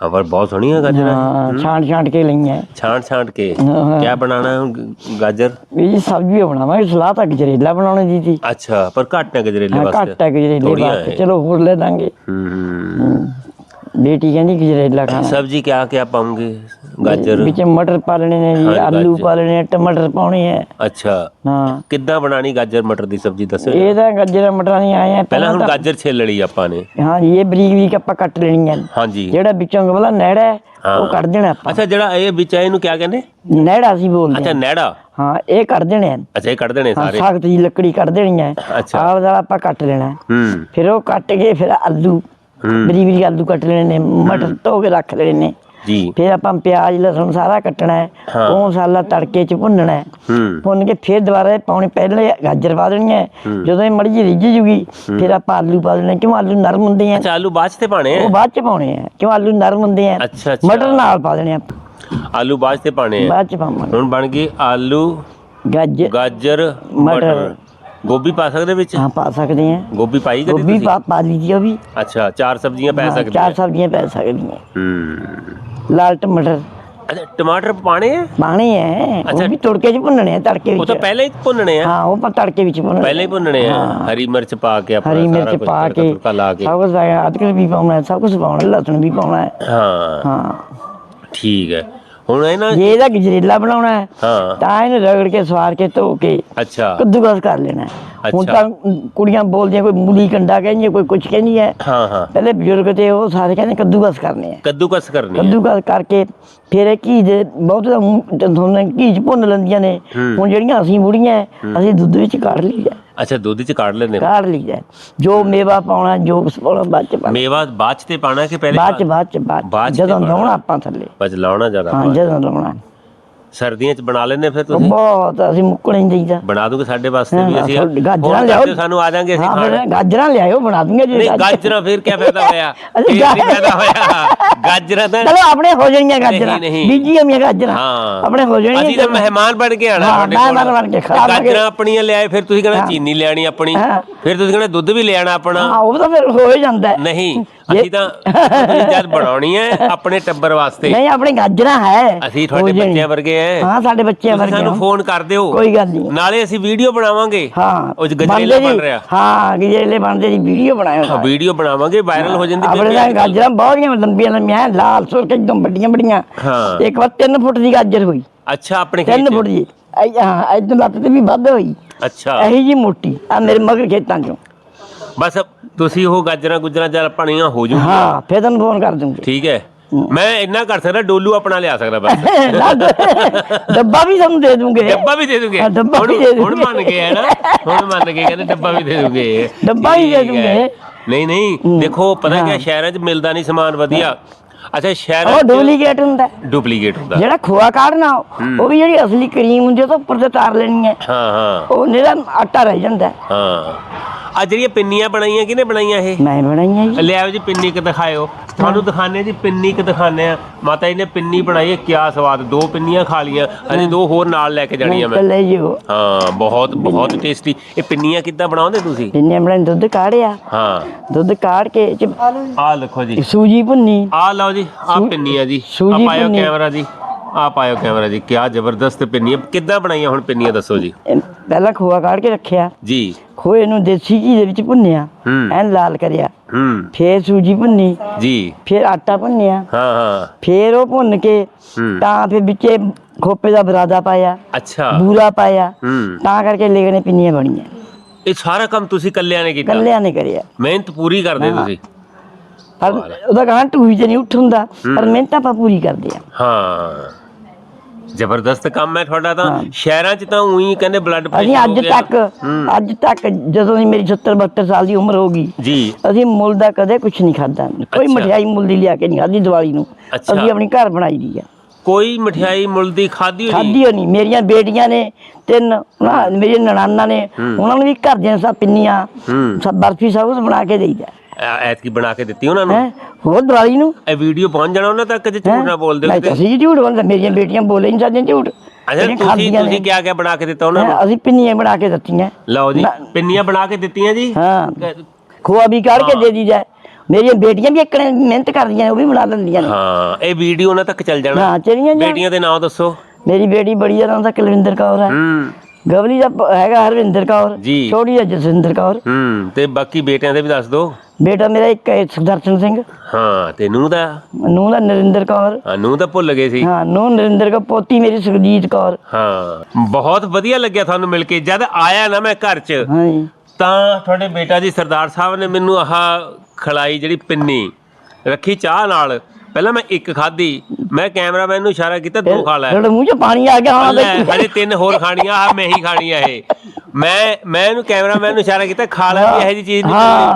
ਪਰ ਬਹੁਤ ਸੋਹਣੀਆਂ ਗਾਜਰਾਂ। ਹਾਂ ਛਾਂਟ ਛਾਂਟ ਕੇ ਲਈਆਂ ਛਾਂਟ ਛਾਂਟ ਕੇ। ਕੀ ਬਣਾਣਾ ਹੈ ਗ- ਗਾਜਰ? ਵੀ ਜੀ ਸਬਜ਼ੀ ਬਣਾਵਾਂਗੇ ਸਲਾਹ ਤਾਂ ਗਜਰੇਲਾ ਬਣਾਉਣਾ ਜੀ ਸੀ ਅੱਛਾ ਪਰ ਘੱਟ ਹੈ ਗਜਰੇਲੇ ਵਾਸਤੇ। ਘੱਟ ਹੈ ਗਜਰੇਲੇ ਥੋੜ੍ਹੀਆਂ ਵਾਸਤੇ। ਹੈ। ਚਲੋ ਹੋਰ ਲੈ ਦਾਂਗੇ। ਹੂੰ। ਹੂੰ। ਬੇਟੀ ਕਹਿੰਦੀ ਗਜਰੇਲਾ ਖਾਣਾ। ਸਬਜ਼ੀ ਕਿਆ ਕਿਆ ਪਾਉਂਗੇ? ਗਾਜਰ। ਵਿੱਚ ਮਟਰ ਪਾ ਲੈਣੇ ਨੇ ਜੀ ਹਾਂ, ਆਲੂ। ਪਾ ਲੈਣੇ ਟਮਾਟਰ ਪਾਉਣੇ ਆ ਅੱਛਾ। ਹਾਂ। ਕਿੱਦਾਂ ਬਣਾਣੀ ਗਾਜਰ ਮਟਰ ਦੀ ਸਬਜ਼ੀ ਦੱਸੋ ਇਹ ਤਾਂ ਗਾਜਰਾਂ ਮਟਰਾਂ ਨਹੀਂ ਆਏ ਆ ਪਹਿਲਾਂ ਹੁਣ ਗਾਜਰ ਛਿੱਲ ਲਈ ਆਪਾਂ ਨੇ। ਹਾਂ ਜੀ ਇਹ ਬਰੀਕ ਬਰੀਕ ਆਪਾਂ ਕੱਟ ਲੈਣੀਆਂ ਨੇ। ਹਾਂਜੀ। ਜਿਹੜਾ ਵਿੱਚੋਂ ਗਵਲਾ ਨਹਿੜਾ ਹੈ, ਉਹ ਕੱਢ ਦੇਣਾ ਆਪਾਂ। ਅੱਛਾ ਜਿਹੜਾ ਇਹ ਵਿੱਚ ਆ ਇਹਨੂੰ ਕਿਆ ਕਹਿੰਦੇ? ਨਹਿੜਾ ਅਸੀਂ ਬੋਲਦੇ ਅੱਛਾ ਹਾਂ। ਨੈੜਾ? ਹਾਂ ਇਹ ਕੱਢ ਦੇਣੇ ਆ ਅੱਛਾ ਇਹ ਕੱਢ ਦੇਣੇ ਹਾਂ ਸਾਰੇ। ਸਖਤ ਜੀ ਲੱਕੜੀ ਕੱਢ ਦੇਣੀ ਹੈ। ਅੱਛਾ। ਆਹ ਵਾਲਾ ਆਪਾਂ ਕੱਟ ਲੈਣਾ। ਹੈ। ਹੂੰ ਫਿਰ ਉਹ ਕੱਟ ਕੇ ਫਿਰ ਆਲੂ ਹੂੰ। ਬਰੀਕ ਬਰੀਕ ਆਲੂ ਕੱਟ ਲੈਣੇ ਨੇ ਮਟਰ ਧੋ ਕੇ ਰੱਖ ਲੈਣੇ ਨੇ। ਜੀ। ਫਿਰ ਆਪਾਂ ਪਿਆਜ਼ ਲਸਣ ਸਾਰਾ ਕੱਟਣਾ ਹੈ। ਉਹ ਮਸਾਲਾ ਤੜਕੇ ਚ ਭੁੰਨਣਾ ਹੈ। ਭੁੰਨ ਕੇ ਫਿਰ ਦੁਬਾਰਾ ਪਾਉਣੇ ਪਹਿਲੇ ਗਾਜਰ ਪਾ ਦੇਣੀ ਹੈ। ਜਦੋਂ ਇਹ ਮੜੀ ਰਿੱਝ ਜੂਗੀ ਫਿਰ ਆਪਾਂ ਆਲੂ ਪਾ ਦੇਣੇ। ਕਿਉਂ ਆਲੂ ਨਰਮ ਹੁੰਦੇ ਆ? ਅੱਛਾ ਆਲੂ ਬਾਅਦ 'ਚ ਤੇ ਪਾਣੇ ਉਹ ਆ ਬਾਅਦ ਚ ਪਾਉਣੇ ਆ। ਕਿਉਂ ਆਲੂ ਨਰਮ ਹੁੰਦੇ ਆ? ਮਟਰ ਨਾਲ ਪਾ ਦੇਣੇ ਆਪਾਂ। ਆਲੂ ਬਾਅਦ 'ਚ ਤੇ ਪਾਣੇ ਆ? ਬਾਅਦ ਚ ਪਾਵਾਂਗੇ। ਹੁਣ ਬਣ ਗਈ ਆਲੂ ਗਾਜਰ ਗਾਜਰ ਮਟਰ। ਗੋਭੀ ਪਾ ਸਕਦੇ ਵਿੱਚ? ਹਾਂ ਪਾ ਸਕਦੇ ਆ। ਗੋਭੀ ਪਾਈ ਕਦੇ ਗੋਭੀ ਪਾ ਪਾ ਲਈ ਉਹ ਵੀ। ਅੱਛਾ ਚਾਰ ਸਬਜ਼ੀਆਂ ਪੈ ਸਕਦੀਆਂ। ਚਾਰ ਸਬਜ਼ੀਆਂ ਪੈ ਸਕਦੀਆਂ। ਹੂੰ। ਲਾਲ ਟਮਾਟਰ। ਅੱਛਾ ਟਮਾਟਰ ਪਾਣੇ ਆ? ਪਾਣੇ ਅੱਛਾ। ਉਹ ਵੀ ਤੁੜਕੇ ਚ ਭੁੰਨਣੇ ਆ ਤੜਕੇ ਉਹ ਤਾਂ ਵਿੱਚ। ਪਹਿਲਾਂ ਹੀ ਭੁੰਨਣੇ ਆ? ਹਾਂ ਉਹ ਆਪਾਂ ਤੜਕੇ ਵਿੱਚ ਭੁੰਨਣੇ ਪਹਿਲਾਂ ਹੀ ਭੁੰਨਣੇ ਆ? ਹਰੀ ਮਿਰਚ ਪਾ ਕੇ ਆਪਣਾ ਹਰੀ ਮਿਰਚ ਪਾ ਕੇ ਸਭ ਕੁਝ ਪਾਇਆ ਅਦਰਕ ਵੀ ਪਾਉਣਾ ਸਭ ਕੁਝ ਪਾਉਣਾ ਲਸਣ ਵੀ ਪਾਉਣਾ ਹੈ। ਹਾਂ। ਹਾਂ। ਠੀਕ ਹੈ। ਹੁਣ ਇਹ ਨਾ ਜੇ ਇਹਦਾ ਗਜਰੇਲਾ ਬਣਾਉਣਾ ਹੈ ਤਾਂ ਇਹਨੂੰ ਰਗੜ ਕੇ ਸਵਾਰ ਕੇ ਧੋ ਕੇ ਅੱਛਾ। ਕੱਦੂਕਸ ਕਰ ਲੈਣਾ। ਹੁਣ। ਤਾਂ ਕੁੜੀਆਂ ਬੋਲਦੀਆਂ ਕੋਈ ਮੂਲੀ ਕੰਡਾ ਕਹਿੰਦੀ ਕੋਈ ਕੁਝ ਕਹਿੰਦੀ ਹੈ ਹਾਂ। ਹਾਂ ਪਹਿਲੇ ਬਜ਼ੁਰਗ ਤੇ ਉਹ ਸਾਰੇ ਕਹਿੰਦੇ ਕੱਦੂਕਸ ਕਰਨੇ ਆ। ਕੱਦੂਕਸ ਕਰਨੀ ਕੱਦੂਕਸ ਕਰਕੇ ਫਿਰ ਇਹ ਘੀ ਦੇ ਬਹੁਤ ਤੁਹਾਨੂੰ ਘੀ ਚ ਭੁੰਨ ਲੈਂਦੀਆਂ ਨੇ। ਹੁਣ ਜਿਹੜੀਆਂ ਅਸੀਂ ਬੁੜੀਆਂ ਅਸੀਂ ਦੁੱਧ ਵਿੱਚ ਕਾੜ ਲਈਦਾ ਅੱਛਾ ਦੁੱਧ 'ਚ ਕਾੜ ਲੈਂਦੇ। ਕਾੜ ਲਈਦਾ ਜੋ ਮੇਵਾ ਪਾਉਣਾ ਜੋ ਕੁਛ ਪਾਉਣਾ ਬਾਅਦ ਚ ਪਾਉਣਾ। ਮੇਵਾ ਬਾਅਦ 'ਚ ਤੇ ਪਾਣਾ ਕਿ ਪਹਿਲੇ ਬਾਅਦ ਚ ਬਾਅਦ ਚ ਬਾਅਦ ਜਦੋਂ। ਲਾਉਣਾ ਆਪਾਂ ਥੱਲੇ। ਬਸ ਲਾਉਣਾ ਜ਼ਿਆਦਾ ਹਾਂ ਜਦੋਂ ਲਾਉਣਾ। ਸਰਦੀਆਂ 'ਚ ਬਣਾ ਲੈਂਦੇ ਫਿਰ ਤੁਸੀਂ? ਬਹੁਤ ਅਸੀਂ ਮੁੱਕਣੇ ਨਹੀਂ ਦੇਈਦਾ। ਬਣਾ ਦੂਗੇ ਸਾਡੇ ਵਾਸਤੇ ਵੀ ਅਸੀਂ ਗਾਜਰਾਂ ਲਿਆਓ। ਸਾਨੂੰ ਆ ਜਾਾਂਗੇ ਅਸੀਂ ਖਾਣ। ਗਾਜਰਾਂ ਲਿਆਇਓ ਬਣਾ ਦੂੰਗੇ ਜੀ ਨਹੀਂ ਗਾਜਰਾਂ ਫਿਰ ਕੀ ਫਾਇਦਾ ਹੋਇਆ? ਇਹ ਫਾਇਦਾ ਹੋਇਆ। ਗਾਜਰਾਂ ਤਾਂ ਚਲੋ ਆਪਣੇ ਹੋ ਜਾਣੀਆਂ ਗਾਜਰਾਂ ਨਹੀਂ, ਨਹੀਂ। ਬੀਜੀ ਹਮੀਆਂ ਗਾਜਰਾਂ। ਹਾਂ। ਆਪਣੇ ਹੋ ਜਾਣੀਆਂ ਅਸੀਂ ਤਾਂ ਮਹਿਮਾਨ ਬਣ ਕੇ ਆਣਾ ਤੁਹਾਡੇ ਮਹਿਮਾਨ ਕੋਲ। ਬਣ ਕੇ ਖਾ। ਗਾਜਰਾਂ ਆਪਣੀਆਂ ਲਿਆਏ ਫਿਰ ਤੁਸੀਂ ਕਹਿੰਦੇ ਚੀਨੀ ਲਿਆਣੀ ਆਪਣੀ। ਫਿਰ ਤੁਸੀਂ ਕਹਿੰਦੇ ਦੁੱਧ ਵੀ ਲਿਆਣਾ ਆਪਣਾ। ਹਾਂ ਉਹ ਤਾਂ ਫਿਰ ਹੋ ਹੀ ਜਾਂਦਾ। ਨਹੀਂ ਅਸੀਂ ਤਾਂ ਜਦ ਬਣਾਉਣੀ ਹੈ ਆਪਣੇ ਟੱਬਰ ਵਾਸਤੇ। ਨਹੀਂ ਆਪਣੇ ਗਾਜਰਾ ਹੈ। ਅਸੀਂ ਤੁਹਾਡੇ ਬੱਚਿਆਂ ਵਰਗੇ ਐ ਹਾਂ ਸਾਡੇ ਬੱਚਿਆਂ ਵਰਗੇ ਸਾਨੂੰ ਫੋਨ ਕਰ ਦਿਓ। ਕੋਈ ਗੱਲ ਨਹੀਂ। ਨਾਲੇ ਅਸੀਂ ਵੀਡੀਓ ਬਣਾਵਾਂਗੇ। ਹਾਂ। ਉਹ ਗਜਰੇਲਾ ਬਣ ਰਿਹਾ। ਹਾਂ ਗਜਰੇਲੇ ਬਣਦੇ ਦੀ ਵੀਡੀਓ ਬਣਾਇਆ ਹਾਂ ਵੀਡੀਓ ਬਣਾਵਾਂਗੇ ਵਾਇਰਲ ਹੋ ਜਾਂਦੀ ਆਪਣੇ ਤਾਂ ਕਿਉਂਕਿ ਗਾਜਰਾਂ ਬਹੁਤੀਆਂ ਲੰਬੀਆਂ ਲੰਬੀਆਂ ਐਂ, ਲਾਲ ਸੁਰਖ ਇੱਕਦਮ ਵੱਡੀਆਂ ਵੱਡੀਆਂ। ਹਾਂ। ਇੱਕ ਵਾਰ 3 ਫੁੱਟ ਦੀ ਗਾਜਰ ਹੋਈ। ਅੱਛਾ ਆਪਣੇ 3 ਫੁੱਟ ਦੀ। ਐ- ਇਦੋਂ ਲੱਤ ਤੇ ਵੀ ਵੱਧ ਹੋਈ। ਅੱਛਾ। ਇਹੀ ਜੀ ਮੋਟੀ। ਆ ਮੇਰੇ ਮਗਰ ਖੇਤਾਂ ਚੋਂ। ਬਸ ਤੁਸੀਂ ਉਹ ਗਾਜਰਾਂ ਗੁਜਰਾਂ ਜਲ ਪਾਣੀਆਂ ਹੋ ਜੂ ਹਾਂ ਫਿਰ ਤੁਹਾਨੂੰ ਫੋਨ ਕਰ ਦੂੰਗੀ। ਠੀਕ ਹੈ। ਮੈਂ ਇੰਨਾ ਕਰ ਸਕਦਾ ਡੋਲੂ ਆਪਣਾ ਲਿਆ ਸਕਦਾ ਬਸ। ਡੱਬਾ ਵੀ ਤੁਹਾਨੂੰ ਦੇ ਦੂੰਗੇ। ਡੱਬਾ ਵੀ ਦੇ ਦੂਗੇ। ਡੱਬਾ ਹੁਣ ਵੀ ਦੇ ਹੁਣ ਦੂੰਗੇ। ਮੰਨ ਗਏ ਹੈ ਨਾ। ਹੁਣ ਮੰਨ ਗਏ ਕਹਿੰਦੇ ਡੱਬਾ ਵੀ ਦੇ ਦੂਗੇ। ਡੱਬਾ ਵੀ ਦੇ। ਦੂੰਗੇ। ਨਹੀਂ ਨਹੀਂ ਦੇਖੋ ਪਤਾ ਕੀ ਸ਼ਹਿਰਾਂ 'ਚ ਮਿਲਦਾ ਨਹੀਂ ਸਮਾਨ ਵਧੀਆ। ਅੱਛਾ ਸ਼ਹਿਰਾਂ ਉਹ ਡੁਪਲੀਕੇਟ ਹੁੰਦਾ। ਡੁਪਲੀਕੇਟ ਹੁੰਦਾ। ਜਿਹੜਾ ਖੋਆ ਕਾੜਨਾ ਉਹ ਵੀ ਜਿਹੜੀ ਅਸਲੀ ਕਰੀਮ ਹੁੰਦੀ ਉਹ ਤਾਂ ਉੱਪਰ ਤੇ ਤਾਰ ਲੈਣੀ ਹੈ। ਹਾਂ ਹਾਂ। ਉਹ ਨਿਹਰਾ ਆਟਾ ਰਹਿ ਜਾਂਦਾ ਹੈ। ਆ ਜਿਹੜੀਆਂ ਪਿੰਨੀਆਂ ਬਣਾਈਆਂ ਕਿਹਨੇ ਬਣਾਈਆਂ ਇਹ? ਮੈਂ ਬਣਾਈਆਂ ਜੀ। ਲਿਆਓ ਜੀ ਪਿੰਨੀ ਕ ਦਿਖਾਇਓ। ਤੁਹਾਨੂੰ ਦਿਖਾਣੇ ਜੀ ਪਿੰਨੀ ਕ ਦਿਖਾਣੇ ਆ ਮਾਤਾ ਜੀ ਨੇ ਪਿੰਨੀ ਬਣਾਈ ਹੈ ਕਿਆ ਸਵਾਦ। ਦੋ ਪਿੰਨੀਆਂ ਖਾ ਲੀਆਂ ਅਜੇ ਦੋ ਹੋਰ ਨਾਲ ਲੈ ਕੇ ਜਾਣੀਆਂ ਮੈਂ। ਲੈ ਜਿਓ ਹਾਂ ਬਹੁਤ ਬਹੁਤ ਟੇਸਟੀ ਇਹ ਪਿੰਨੀਆਂ ਕਿੱਦਾਂ ਬਣਾਉਂਦੇ ਤੁਸੀਂ? ਜਿੰਨੇ ਬਣਾ ਦੁੱਧ ਕਾੜਿਆ। ਹਾਂ। ਦੁੱਧ ਕਾੜ ਕੇ ਚ ਆਹ ਦੇਖੋ ਜੀ। ਸੂਜੀ ਭੁੰਨੀ। ਆਹ ਲਓ ਜੀ ਆਹ ਪਿੰਨੀ ਆ ਜੀ। ਸੂਜੀ ਪਾਇਓ ਪਿੰਨੀ। ਕੈਮਰਾ ਜੀ। ਆ ਪਾਇਓ ਕੈਮਰਾ ਜੀ ਕਿਆ ਜ਼ਬਰਦਸਤ ਪਿੰਨੀਆਂ ਕਿੱਦਾਂ ਬਣਾਈਆਂ ਹੁਣ ਪਿੰਨੀਆਂ ਦੱਸੋ ਜੀ? ਇਹ ਪਹਿਲਾਂ ਖੋਆ ਕਾੜ ਕੇ ਰੱਖਿਆ। ਜੀ। ਖੋਏ ਨੂੰ ਦੇਸੀ ਘੀ ਦੇ ਵਿੱਚ ਭੁੰਨਿਆ ਹੂੰ। ਐਨ ਲਾਲ ਕਰਿਆ। ਹੂੰ। ਫੇਰ ਸੂਜੀ ਭੁੰਨੀ ਜੀ। ਫੇਰ ਆਟਾ ਭੁੰਨਿਆ। ਹਾਂ ਹਾਂ। ਫੇਰ ਉਹ ਭੁੰਨ ਕੇ ਹੂੰ। ਤਾਂ ਫਿਰ ਵਿੱਚੇ ਖੋਪੇ ਦਾ ਬਰਾਦਾ ਪਾਇਆ ਅੱਛਾ। ਬੂਰਾ ਪਾਇਆ। ਹੂੰ। ਤਾਂ ਕਰਕੇ ਲੇਗਣੇ ਪਿੰਨੀਆਂ ਬਣੀਆਂ। ਇਹ ਸਾਰਾ ਕੰਮ ਤੁਸੀਂ ਇਕੱਲਿਆਂ ਨੇ ਕੀਤਾ? ਕੱਲਿਆਂ ਨੇ ਕਰਿਆ। ਮਿਹਨਤ ਪੂਰੀ ਕਰਦੇ ਤੁਸੀਂ? ਪਰ ਉਹਦਾ ਕਹਾਂ ਟੂਈ ਤੇ ਨਹੀਂ ਉੱਠ ਹੁੰਦਾ ਪਰ ਮਿਹਨਤ ਆਪਾਂ ਪੂਰੀ ਕਰਦੇ ਆ ਹਾਂ। ਜ਼ਬਰਦਸਤ ਕੰਮ ਹੈ ਤੁਹਾਡਾ ਤਾਂ। ਸ਼ਹਿਰਾਂ 'ਚ ਤਾਂ ਉਹੀ ਕਹਿੰਦੇ ਬਲੱਡ ਅਸੀਂ ਪ੍ਰੈਸ਼ਰ ਅੱਜ ਤੱਕ ਅੱਜ ਤੱਕ ਜਦੋਂ ਦੀ ਮੇਰੀ 70 72 ਸਾਲ ਦੀ ਉਮਰ ਹੋ ਗਈ ਜੀ। ਅਸੀਂ ਮੁੱਲ ਦਾ ਕਦੇ ਕੁਝ ਨਹੀਂ ਖਾਦਾ ਕੋਈ ਅੱਛਾ। ਮਠਿਆਈ ਮੁੱਲ ਦੀ ਲਿਆ ਕੇ ਨਹੀਂ ਖਾਦੀ ਦੀਵਾਲੀ ਨੂੰ। ਅੱਛਾ। ਅਸੀਂ ਆਪਣੀ ਘਰ ਬਣਾਈ ਦੀ ਆ। ਕੋਈ ਮਠਿਆਈ ਮੁੱਲ ਦੀ ਖਾਦੀ ਹੋਈ ਖਾਦੀ ਨਹੀਂ। ਮੇਰੀਆਂ ਬੇਟੀਆਂ ਨੇ ਤਿੰਨ ਨਾ ਮੇਰੀਆਂ ਨੇ। ਉਹਨਾਂ ਨੂੰ ਵੀ ਘਰ ਦੀਆਂ ਸਭ ਪਿੰਨੀਆਂ ਹੂੰ। ਸਭ ਬਰਫੀ ਸਭ ਕੁਝ ਬਣਾ ਕੇ ਦੇਈਦਾ। ਐ- ਐਤਕੀ ਬਣਾ ਕੇ ਦਿੱਤੀ ਉਹਨਾਂ ਨੂੰ। ਹੈ? ਹੋਰ ਦੀਵਾਲੀ ਨੂੰ? ਇਹ ਵੀਡੀਓ ਪਹੁੰਚ ਜਾਣਾ ਉਹਨਾਂ ਤੱਕ ਜੇ ਝੂਠ ਨਾ ਬੋਲਦੇ ਨਹੀਂ ਹੋ ਤਾਂ ਅਸੀਂ ਜੀ ਝੂਠ ਬੋਲਦੇ ਮੇਰੀਆਂ ਬੇਟੀਆਂ ਬੋਲੇ ਨਹੀਂ ਜਾਂਦੀਆਂ ਝੂਠ। ਅੱਛਾ ਜਿਹੜੀਆਂ ਤੁਸੀਂ ਖਾਧੀਆਂ ਨੇ। ਤੁਸੀਂ ਕਿਆ ਕਿਆ ਬਣਾ ਕੇ ਦਿੱਤਾ ਉਹਨਾਂ ਨੂੰ? ਹੈਂ, ਅਸੀਂ ਪਿੰਨੀਆਂ ਬਣਾ ਕੇ ਦਿੱਤੀਆਂ। ਲਓ ਜੀ ਪਿੰਨੀਆਂ ਬਣਾ ਕੇ ਦਿੱਤੀਆਂ ਜੀ। ਹਾਂ। ਖੋਆ ਵੀ ਕਾੜ ਕੇ ਦੇ ਦੀਦਾ। ਮੇਰੀਆਂ ਬੇਟੀਆਂ ਵੀ ਇੱਕ ਨੇ ਮਿਹਨਤ ਕਰਦੀਆਂ ਨੇ ਉਹ ਵੀ ਬਣਾ ਲੈਂਦੀਆਂ ਨੇ। ਹਾਂ ਇਹ ਵੀਡੀਓ ਉਹਨਾਂ ਤੱਕ ਚੱਲ ਜਾਣਾ। ਹਾਂ ਚਲੀਆਂ ਜਾਂ ਬੇਟੀਆਂ ਦੇ ਨਾਮ ਦੱਸੋ। ਮੇਰੀ ਬੇਟੀ ਬੜੀ ਦਾ ਨਾਮ ਤਾਂ ਕੁਲਵਿੰਦਰ ਕੌਰ ਹੈ। ਹੂੰ। ਗਵਲੀ ਦਾ ਪ- ਹੈਗਾ ਹਰਵਿੰਦਰ ਕੌਰ ਜੀ। ਛੋਟੀ ਦਾ ਜਸਵਿੰਦਰ ਕੌਰ। ਹੂੰ ਤੇ ਬਾਕੀ ਬੇਟਿਆਂ ਦੇ ਵੀ ਦੱਸ ਦਿਓ ਬੇਟਾ ਮੇਰਾ ਇੱਕ ਹੈ ਸੁਦਰਸ਼ਨ ਸਿੰਘ। ਹਾਂ ਤੇ ਨੂੰ ਦਾ? ਨੂੰਹ ਦਾ ਨਰਿੰਦਰ ਕੌਰ। ਹਾਂ, ਨੂੰਹ ਤਾਂ ਭੁੱਲ ਗਏ ਸੀ। ਹਾਂ ਨੂੰਹ ਨਰਿੰਦਰ ਕੌਰ ਪੋਤੀ ਮੇਰੀ ਸੁਖਜੀਤ ਕੌਰ। ਹਾਂ ਬਹੁਤ ਵਧੀਆ ਲੱਗਿਆ ਤੁਹਾਨੂੰ ਮਿਲ ਕੇ। ਜਦ ਆਇਆ ਨਾ ਮੈਂ ਘਰ 'ਚ ਤਾਂ ਤੁਹਾਡੇ ਬੇਟਾ ਜੀ ਸਰਦਾਰ ਸਾਹਿਬ ਨੇ ਮੈਨੂੰ ਆਹ ਖਲਾਈ ਜਿਹੜੀ ਪਿੰਨੀ ਰੱਖੀ ਚਾਹ ਨਾਲ। ਪਹਿਲਾਂ ਮੈਂ ਇੱਕ ਖਾਧੀ ਮੈਂ ਕੈਮਰਾਮੈਨ ਨੂੰ ਇਸ਼ਾਰਾ ਕੀਤਾ ਦੋ ਖਾ ਲੈ। ਤੁਹਾਡੇ ਮੂੰਹ 'ਚ ਪਾਣੀ ਆ ਗਿਆ ਹੁਣ ਲੈ ਤਿੰਨ ਹੋਰ ਖਾਣੀਆਂ ਆ ਮੈਂ ਹੀ ਖਾਣੀ ਆ ਇਹ। ਮੈਂ ਮੈਂ ਇਹਨੂੰ ਕੈਮਰਾਮੈਨ ਨੂੰ ਇਸ਼ਾਰਾ ਕੀਤਾ ਖਾ ਲੈ ਵੀ ਇਹੋ ਜੀ ਚੀਜ਼ ਨਹੀਂ ਹਾਂ।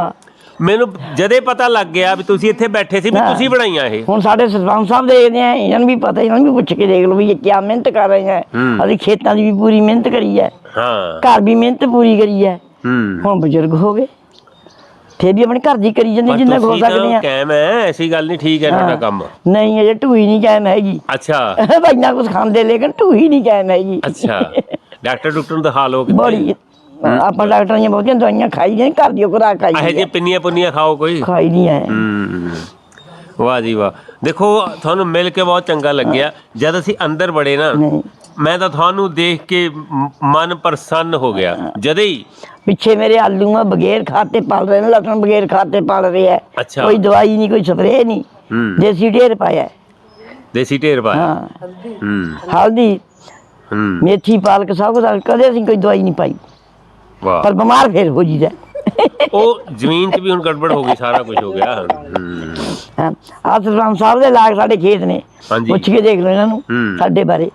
ਮਿਲਣੀ। ਮੈਨੂੰ ਜਦੇ ਪਤਾ ਲੱਗ ਗਿਆ ਵੀ ਤੁਸੀਂ ਇੱਥੇ ਬੈਠੇ ਸੀ ਵੀ ਤੁਸੀਂ ਬਣਾਈਆਂ ਇਹ। ਹੁਣ ਸਾਡੇ ਸਰਪੰਚ ਸਾਹਿਬ ਦੇਖਦੇ ਆ ਇਹਨਾਂ ਨੂੰ ਵੀ ਪਤਾ ਇਹਨਾਂ ਨੂੰ ਵੀ ਪੁੱਛ ਕੇ ਦੇਖ ਲਓ ਵੀ ਇਹ ਕੀ ਮਿਹਨਤ ਕਰ ਰਹੇ ਹੈ ਹੂੰ। ਅਸੀਂ ਖੇਤਾਂ ਦੀ ਵੀ ਪੂਰੀ ਮਿਹਨਤ ਕਰੀ ਹੈ ਹਾਂ। ਘਰ ਵੀ ਮਿਹਨਤ ਪੂਰੀ ਕਰੀ ਹੈ ਹੂੰ। ਹੁਣ ਬਜ਼ੁਰਗ ਹੋ ਗਏ। ਫੇਰ ਵੀ ਆਪਣੇ ਘਰ ਦੀ ਕਰੀ ਜਾਂਦੇ ਜਿੰਨਾ ਕੁ ਹੋ ਸਕਦੇ ਆ ਕਾਇਮ ਹੈ ਐਸੀ ਗੱਲ ਨਹੀਂ ਠੀਕ ਹੈ। ਤੁਹਾਡਾ ਕੰਮ। ਨਹੀਂ ਅਜੇ ਢੂਈ ਨਹੀਂ ਕਾਇਮ ਹੈਗੀ। ਅੱਛਾ। ਇੰਨਾ ਕੁਝ ਖਾਂਦੇ ਲੇਕਿਨ ਢੂਈ ਨਹੀਂ ਕਾਇਮ ਹੈਗੀ। ਅੱਛਾ। ਡਾਕਟਰ ਡਾਕਟਰ ਨੂੰ ਦਿਖਾ ਲਓ ਕਿਤੇ ਬੜੀ ਆਪਾਂ ਡਾਕਟਰਾਂ ਦੀਆਂ ਬਹੁਤੀਆਂ ਦਵਾਈਆਂ ਖਾਈ ਦੀਆਂ ਘਰ ਦੀ ਖੁਰਾਕ ਖਾਈ ਇਹੋ ਜਿਹੀਆਂ ਪਿੰਨੀਆਂ ਪੁੰਨੀਆਂ ਖਾਓ ਕੋਈ। ਖਾਈ ਨਹੀਂ ਹੈ। ਵਾਹ ਜੀ ਵਾਹ। ਦੇਖੋ ਤੁਹਾਨੂੰ ਮਿਲ ਕੇ ਬਹੁਤ ਚੰਗਾ ਲੱਗਿਆ। ਜਦ ਅਸੀਂ ਅੰਦਰ ਵੜੇ ਨਾ ਮੈਂ ਤਾਂ ਤੁਹਾਨੂੰ ਦੇਖ ਕੇ ਮ- ਮਨ ਪ੍ਰਸੰਨ ਹੋ ਗਿਆ। ਜਦੇ ਹੀ ਪਿੱਛੇ ਮੇਰੇ ਆਲੂ ਆ ਬਗੈਰ ਖਾਤੇ ਪਾਲ ਰਹੇ ਨੇ ਲਸਣ ਬਗੈਰ ਖਾਤੇ ਪਾਲ ਰਿਹਾ ਹੈ ਅੱਛਾ। ਕੋਈ ਦਵਾਈ ਨਹੀਂ ਕੋਈ ਸਪਰੇਅ ਨਹੀਂ। ਹੂੰ। ਦੇਸੀ ਢੇਰ ਪਾਇਆ। ਹੈ। ਦੇਸੀ ਢੇਰ ਪਾਇਆ। ਹਾਂ। ਹੂੰ। ਹਲਦੀ। ਹੂੰ। ਮੇਥੀ ਪਾਲਕ ਸਭ ਕੁਝ ਕਦੇ ਅਸੀਂ ਕੋਈ ਦਵਾਈ ਨਹੀਂ ਪਾਈ। ਵਾਹ। ਪਰ ਬਿਮਾਰ ਫੇਰ ਹੋ ਜੀਦਾ ਉਹ ਜ਼ਮੀਨ 'ਚ ਵੀ ਹੁਣ ਗੜਬੜ ਹੋ ਗਈ ਸਾਰਾ ਕੁਝ ਹੋ ਗਿਆ। ਹੂੰ। ਹਾਂ ਆਹ ਸਰਪੰਚ ਸਾਹਿਬ ਦੇ ਲਾਗ ਸਾਡੇ ਖੇਤ ਨੇ। ਹਾਂਜੀ। ਪੁੱਛ ਕੇ ਦੇਖ ਲਓ ਇਹਨਾਂ ਨੂੰ ਹੂੰ। ਸਾਡੇ ਬਾਰੇ।